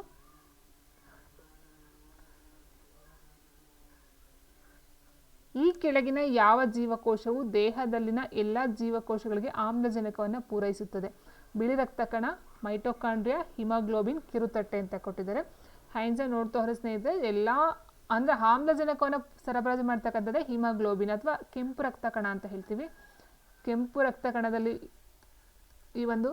[SPEAKER 1] ಈ ಕೆಳಗಿನ ಯಾವ ಜೀವಕೋಶವು ದೇಹದಲ್ಲಿನ ಎಲ್ಲ ಜೀವಕೋಶಗಳಿಗೆ ಆಮ್ಲಜನಕವನ್ನು ಪೂರೈಸುತ್ತದೆ? ಬಿಳಿ ರಕ್ತ ಕಣ, ಮೈಟೋಕಾಂಡ್ರಿಯಾ, ಹಿಮೋಗ್ಲೋಬಿನ್, ಕಿರುತಟ್ಟೆ ಅಂತ ಕೊಟ್ಟಿದ್ದಾರೆ. ಹೈನ್ಸ ನೋಡ್ತಾ ಹೊರ ಸ್ನೇಹಿತರೆ, ಎಲ್ಲ ಅಂದರೆ ಆಮ್ಲಜನಕವನ್ನು ಸರಬರಾಜು ಮಾಡ್ತಕ್ಕಂಥದ್ದೇ ಹಿಮೋಗ್ಲೋಬಿನ್ ಅಥವಾ ಕೆಂಪು ರಕ್ತ ಕಣ ಅಂತ ಹೇಳ್ತೀವಿ. ಕೆಂಪು ರಕ್ತ ಕಣದಲ್ಲಿ ಈ ಒಂದು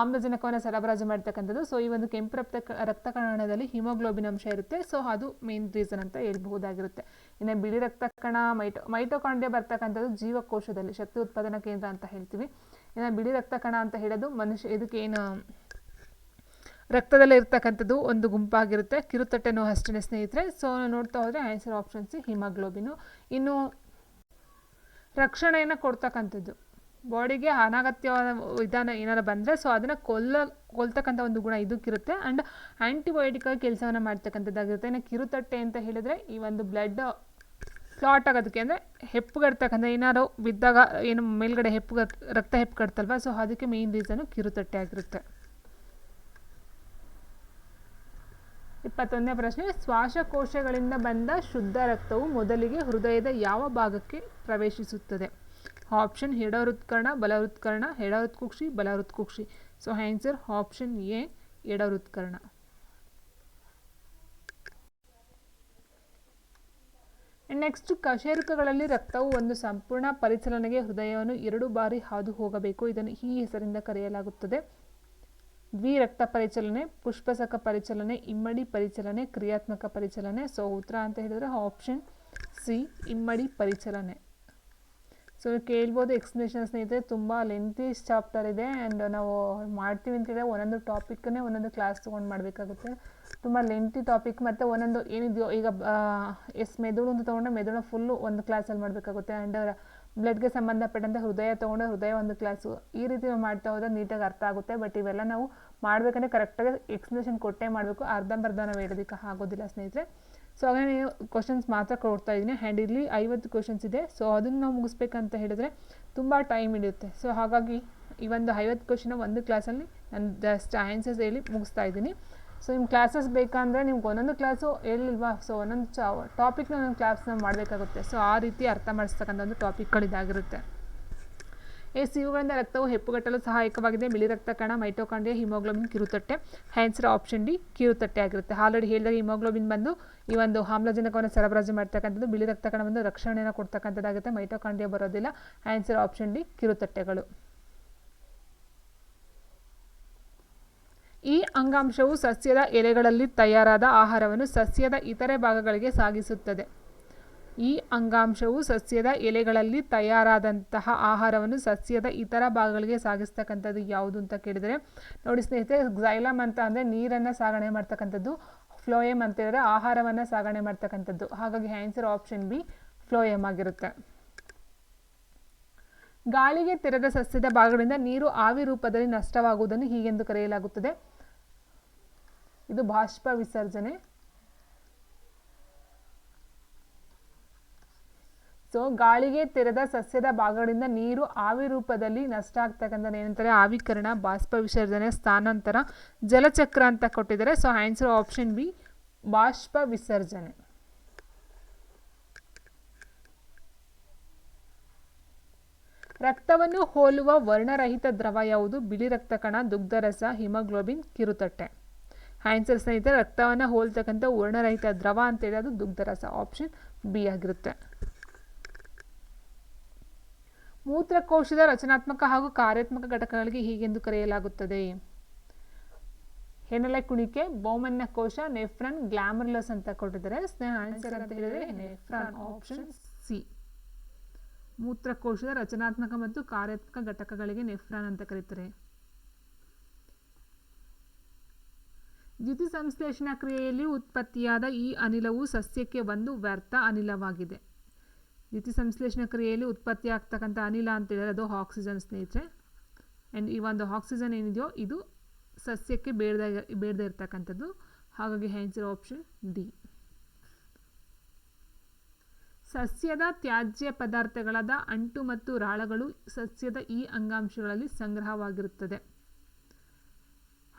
[SPEAKER 1] ಆಮ್ಲಜನಕವನ್ನು ಸರಬರಾಜು ಮಾಡ್ತಕ್ಕಂಥದ್ದು. ಸೊ ಈ ಒಂದು ಕೆಂಪು ರಕ್ತ ರಕ್ತ ಕಣದಲ್ಲಿ ಹಿಮೋಗ್ಲೋಬಿನ್ ಅಂಶ ಇರುತ್ತೆ. ಸೊ ಅದು ಮೇನ್ ರೀಸನ್ ಅಂತ ಹೇಳ್ಬಹುದಾಗಿರುತ್ತೆ. ಇನ್ನು ಬಿಳಿ ರಕ್ತ ಕಣ, ಮೈಟೋ, ಮೈಟೋಕಾಂಡ್ರಿಯ ಬರ್ತಕ್ಕಂಥದ್ದು ಜೀವಕೋಶದಲ್ಲಿ, ಶಕ್ತಿ ಉತ್ಪಾದನಾ ಕೇಂದ್ರ ಅಂತ ಹೇಳ್ತೀವಿ. ಇನ್ನು ಬಿಳಿ ರಕ್ತ ಕಣ ಅಂತ ಹೇಳೋದು ಮನುಷ್ಯ, ಇದಕ್ಕೆ ಏನು, ರಕ್ತದಲ್ಲಿ ಇರ್ತಕ್ಕಂಥದ್ದು ಒಂದು ಗುಂಪಾಗಿರುತ್ತೆ. ಕಿರುತಟ್ಟೆನೂ ಅಷ್ಟೇ ಸ್ನೇಹಿತರೆ. ಸೊ ನೋಡ್ತಾ ಹೋದರೆ ಆನ್ಸರ್ ಆಪ್ಷನ್ ಸಿ ಹಿಮೋಗ್ಲೋಬಿನು ಇನ್ನು ರಕ್ಷಣೆಯನ್ನು ಕೊಡ್ತಕ್ಕಂಥದ್ದು. ಬಾಡಿಗೆ ಅನಗತ್ಯವಾದ ವಿಧಾನ ಏನಾರು ಬಂದರೆ ಸೊ ಅದನ್ನು ಕೊಲ್ಲ, ಕೊಲ್ತಕ್ಕಂಥ ಒಂದು ಗುಣ ಇದಕ್ಕಿರುತ್ತೆ. ಆ್ಯಂಡ್ ಆ್ಯಂಟಿಬಯೋಟಿಕಾಗಿ ಕೆಲಸವನ್ನು ಮಾಡ್ತಕ್ಕಂಥದ್ದಾಗಿರುತ್ತೆ. ಇನ್ನು ಕಿರುತಟ್ಟೆ ಅಂತ ಹೇಳಿದರೆ ಈ ಒಂದು ಬ್ಲಡ್ ಕ್ಲಾಟ್ ಆಗೋದಕ್ಕೆ ಅಂದರೆ ಹೆಪ್ಪುಗಡ್ತಕ್ಕಂಥ ಏನಾದ್ರು ಬಿದ್ದಾಗ ಏನು ಮೇಲ್ಗಡೆ ಹೆಪ್ಪು ರಕ್ತ ಹೆಪ್ಪುಗಡ್ತಲ್ವ ಸೊ ಅದಕ್ಕೆ ಮೇಯ್ನ್ ರೀಸನು ಕಿರುತಟ್ಟೆ ಆಗಿರುತ್ತೆ. ಇಪ್ಪತ್ತೊಂದನೇ ಪ್ರಶ್ನೆ, ಶ್ವಾಸಕೋಶಗಳಿಂದ ಬಂದ ಶುದ್ಧ ರಕ್ತವು ಮೊದಲಿಗೆ ಹೃದಯದ ಯಾವ ಭಾಗಕ್ಕೆ ಪ್ರವೇಶಿಸುತ್ತದೆ? ಆಪ್ಷನ್ ಎಡ ಹೃತ್ಕರ್ಣ ಬಲ ಹೃತ್ಕರ್ಣ ಸೊ ಆನ್ಸರ್ ಆಪ್ಷನ್ ಎ ಎಡ ಹೃತ್ಕರ್ಣ ನೆಕ್ಸ್ಟ್ ಕಶೇರುಕಗಳಲ್ಲಿ ರಕ್ತವು ಒಂದು ಸಂಪೂರ್ಣ ಪರಿಚಲನೆಗೆ ಹೃದಯವನ್ನು ಎರಡು ಬಾರಿ ಹಾದು ಹೋಗಬೇಕು ಇದನ್ನು ಈ ಹೆಸರಿಂದ ಕರೆಯಲಾಗುತ್ತದೆ ದ್ವಿರಕ್ತ ಪರಿಚಲನೆ ಪುಷ್ಪಸಕ ಪರಿಚಲನೆ ಇಮ್ಮಡಿ ಪರಿಚಲನೆ ಕ್ರಿಯಾತ್ಮಕ ಪರಿಚಲನೆ ಸೊ ಉತ್ತರ ಅಂತ ಹೇಳಿದರೆ ಆಪ್ಷನ್ ಸಿ ಇಮ್ಮಡಿ ಪರಿಚಲನೆ ಸೊ ಕೇಳ್ಬೋದು ಎಕ್ಸ್ಪ್ಲನೇಷನ್ ಸ್ನೇಹಿತರೆ, ತುಂಬ ಲೆಂತಿ ಚಾಪ್ಟರ್ ಇದೆ ಆ್ಯಂಡ್ ನಾವು ಮಾಡ್ತೀವಿ ಅಂತ ಹೇಳಿದ್ರೆ ಒಂದೊಂದು ಟಾಪಿಕ್ಕನ್ನೇ ಒಂದೊಂದು ಕ್ಲಾಸ್ ತೊಗೊಂಡು ಮಾಡಬೇಕಾಗುತ್ತೆ. ತುಂಬ ಲೆಂತಿ ಟಾಪಿಕ್ ಮತ್ತು ಒಂದೊಂದು ಏನಿದೆಯೋ, ಈಗ ಎಸ್ ಮೆದುಳು ಅಂತ ತೊಗೊಂಡ್ರೆ ಮೆದುಳು ಫುಲ್ಲು ಒಂದು ಕ್ಲಾಸಲ್ಲಿ ಮಾಡಬೇಕಾಗುತ್ತೆ ಆ್ಯಂಡ್ ಬ್ಲಡ್ಗೆ ಸಂಬಂಧಪಟ್ಟಂತೆ ಹೃದಯ ತೊಗೊಂಡು ಹೃದಯ ಒಂದು ಕ್ಲಾಸು ಈ ರೀತಿ ಮಾಡ್ತಾ ಹೋದ್ರೆ ನೀಟಾಗಿ ಅರ್ಥ ಆಗುತ್ತೆ ಬಟ್ ಇವೆಲ್ಲ ನಾವು ಮಾಡಬೇಕಂದ್ರೆ ಕರೆಕ್ಟಾಗಿ ಎಕ್ಸ್ಪ್ಲನೇಷನ್ ಕೊಟ್ಟೇ ಮಾಡಬೇಕು. ಅರ್ಧಂಬರ್ಧ ನಾವು ಹೇಳೋದಕ್ಕೆ ಆಗೋದಿಲ್ಲ ಸ್ನೇಹಿತರೆ. ಸೊ ಹಾಗೆ ನೀವು ಕ್ವಶನ್ಸ್ ಮಾತ್ರ ಕೊಡ್ತಾ ಇದ್ದೀನಿ ಆ್ಯಂಡ್ ಇಲ್ಲಿ ಐವತ್ತು ಕ್ವಶನ್ಸ್ ಇದೆ. ಸೊ ಅದನ್ನು ನಾವು ಮುಗಿಸ್ಬೇಕಂತ ಹೇಳಿದ್ರೆ ತುಂಬ ಟೈಮ್ ಹಿಡಿಯುತ್ತೆ. ಸೊ ಹಾಗಾಗಿ ಈ ಒಂದು ಐವತ್ತು ಕ್ವಶನ್ ಒಂದು ಕ್ಲಾಸಲ್ಲಿ ನಾನು ಜಸ್ಟ್ ಆನ್ಸರ್ಸ್ ಹೇಳಿ ಮುಗಿಸ್ತಾ ಇದ್ದೀನಿ ಸೊ ನಿಮ್ಮ ಕ್ಲಾಸಸ್ ಬೇಕಂದರೆ ನಿಮ್ಗೆ ಒಂದೊಂದು ಕ್ಲಾಸು ಹೇಳಿಲ್ವಾ? ಸೊ ಒಂದೊಂದು ಚ ಟಾಪಿಕ್ನ ಒಂದೊಂದು ಕ್ಲಾಸ್ನ ಮಾಡಬೇಕಾಗುತ್ತೆ. ಸೊ ಆ ರೀತಿ ಅರ್ಥ ಮಾಡಿಸ್ತಕ್ಕಂಥ ಒಂದು ಟಾಪಿಕ್ಗಳು ಎಸ್ ಇವುಗಳಿಂದ ರಕ್ತವು ಹೆಪ್ಪುಗಟ್ಟಲು ಸಹಾಯಕವಾಗಿದೆ. ಬಿಳಿ ರಕ್ತ ಕಣ, ಮೈಟೋಕಾಂಡ್ರಿಯಾ ಹಿಮೋಗ್ಲೋಬಿನ್ ಕಿರುತಟ್ಟೆ. ಆನ್ಸರ್ ಆಪ್ಷನ್ ಡಿ, ಕಿರುತಟ್ಟೆ ಆಗಿರುತ್ತೆ. ಆಲ್ರೆಡಿ ಹೇಳಿದಾಗ ಹಿಮೋಗ್ಲೋಬಿನ್ ಬಂದು ಈ ಒಂದು ಆಮ್ಲಜನಕವನ್ನು ಸರಬರಾಜು ಮಾಡ್ತಕ್ಕಂಥದ್ದು, ಬಿಳಿ ರಕ್ತ ಕಣ ರಕ್ಷಣೆಯನ್ನು ಕೊಡ್ತಕ್ಕಂಥದ್ದಾಗುತ್ತೆ. ಮೈಟೋಕಾಂಡ್ರಿಯಾ ಬರೋದಿಲ್ಲ. ಆನ್ಸರ್ ಆಪ್ಷನ್ ಡಿ, ಕಿರುತಟ್ಟೆಗಳು. ಈ ಅಂಗಾಂಶವು ಸಸ್ಯದ ಎಲೆಗಳಲ್ಲಿ ತಯಾರಾದ ಆಹಾರವನ್ನು ಸಸ್ಯದ ಇತರೆ ಭಾಗಗಳಿಗೆ ಸಾಗಿಸುತ್ತದೆ. ಈ ಅಂಗಾಂಶವು ಸಸ್ಯದ ಎಲೆಗಳಲ್ಲಿ ತಯಾರಾದಂತಹ ಆಹಾರವನ್ನು ಸಸ್ಯದ ಇತರ ಭಾಗಗಳಿಗೆ ಸಾಗಿಸ್ತಕ್ಕಂಥದ್ದು ಯಾವುದು ಅಂತ ಕೇಳಿದರೆ, ನೋಡಿ ಸ್ನೇಹಿತರೆ ಗ್ಸೈಲಮ್ ಅಂತ ಅಂದರೆ ನೀರನ್ನು ಸಾಗಣೆ ಮಾಡ್ತಕ್ಕಂಥದ್ದು ಫ್ಲೋಯಮ್ ಅಂತ ಹೇಳಿದ್ರೆ ಆಹಾರವನ್ನು ಸಾಗಣೆ ಮಾಡ್ತಕ್ಕಂಥದ್ದು. ಹಾಗಾಗಿ ಆನ್ಸರ್ ಆಪ್ಷನ್ ಬಿ ಫ್ಲೋಯಮ್ ಆಗಿರುತ್ತೆ. ಗಾಳಿಗೆ ತೆರೆದ ಸಸ್ಯದ ಭಾಗಗಳಿಂದ ನೀರು ಆವಿ ರೂಪದಲ್ಲಿ ನಷ್ಟವಾಗುವುದನ್ನು ಹೀಗೆಂದು ಕರೆಯಲಾಗುತ್ತದೆ. ಇದು ಬಾಷ್ಪ ವಿಸರ್ಜನೆ. ಸೊ ಗಾಳಿಗೆ ತೆರೆದ ಸಸ್ಯದ ಭಾಗಗಳಿಂದ ನೀರು ಆವಿ ರೂಪದಲ್ಲಿ ನಷ್ಟ ಆಗ್ತಕ್ಕಂಥ ಏನಂತಾರೆ? ಆವಿಕರಣ ಬಾಷ್ಪ ವಿಸರ್ಜನೆ ಸ್ಥಾನಾಂತರ, ಜಲಚಕ್ರ ಅಂತ ಕೊಟ್ಟಿದ್ದಾರೆ. ಸೊ ಆನ್ಸರ್ ಆಪ್ಷನ್ ಬಿ ಬಾಷ್ಪ ವಿಸರ್ಜನೆ ರಕ್ತವನ್ನು ಹೋಲುವ ವರ್ಣರಹಿತ ದ್ರವ ಯಾವುದು? ಬಿಳಿ ರಕ್ತ ಕಣ ದುಗ್ಧರಸ, ಹಿಮೋಗ್ಲೋಬಿನ್, ಕಿರುತಟ್ಟೆ. ಆನ್ಸರ್ ಸ್ನೇಹಿತರೆ, ರಕ್ತವನ್ನು ಹೋಲ್ತಕ್ಕಂಥ ವರ್ಣರಹಿತ ದ್ರವ ಅಂತೇಳಿ ಅದು ದುಗ್ಧರಸ. ಆಪ್ಷನ್ ಬಿ ಆಗಿರುತ್ತೆ. ಮೂತ್ರಕೋಶದ ರಚನಾತ್ಮಕ ಹಾಗೂ ಕಾರ್ಯಾತ್ಮಕ ಘಟಕಗಳಿಗೆ ಹೀಗೆಂದು ಕರೆಯಲಾಗುತ್ತದೆ. ಹೆಣಲೆ ಕುಣಿಕೆ ಬಹುಮನ್ಯ ಕೋಶ, ನೆಫ್ರನ್, ಗ್ಲಾಮರ್ಲಸ್ ಅಂತ ಕೊಟ್ಟಿದ್ದಾರೆ. ಆನ್ಸರ್ ಅಂತ ಹೇಳಿದ್ರೆ ನೆಫ್ರಾನ್ ಆಪ್ಷನ್ ಸಿ ಮೂತ್ರಕೋಶದ ರಚನಾತ್ಮಕ ಮತ್ತು ಕಾರ್ಯಾತ್ಮಕ ಘಟಕಗಳಿಗೆ ನೆಫ್ರಾನ್ ಅಂತ ಕರೀತಾರೆ. ದ್ಯುತಿ ಸಂಶ್ಲೇಷಣಾ ಕ್ರಿಯೆಯಲ್ಲಿ ಉತ್ಪತ್ತಿಯಾದ ಈ ಅನಿಲವು ಸಸ್ಯಕ್ಕೆ ಒಂದು ವ್ಯರ್ಥ ಅನಿಲವಾಗಿದೆ. ದ್ಯುತಿ ಸಂಶ್ಲೇಷಣೆ ಕ್ರಿಯೆಯಲ್ಲಿ ಉತ್ಪತ್ತಿ ಆಗ್ತಕ್ಕಂಥ ಅನಿಲ ಅಂತ ಹೇಳಿದ್ರೆ ಅದು ಆಕ್ಸಿಜನ್ ಸ್ನೇಹಿತರೆ. ಆ್ಯಂಡ್ ಈ ಒಂದು ಆಕ್ಸಿಜನ್ ಏನಿದೆಯೋ ಇದು ಸಸ್ಯಕ್ಕೆ ಬೇಡದ, ಬೇಡದೇ ಇರ್ತಕ್ಕಂಥದ್ದು. ಹಾಗಾಗಿ ಆನ್ಸರ್ ಆಪ್ಷನ್ ಡಿ ಸಸ್ಯದ ತ್ಯಾಜ್ಯ ಪದಾರ್ಥಗಳಾದ ಅಂಟು ಮತ್ತು ರಾಳಗಳು ಸಸ್ಯದ ಈ ಅಂಗಾಂಶಗಳಲ್ಲಿ ಸಂಗ್ರಹವಾಗಿರುತ್ತದೆ.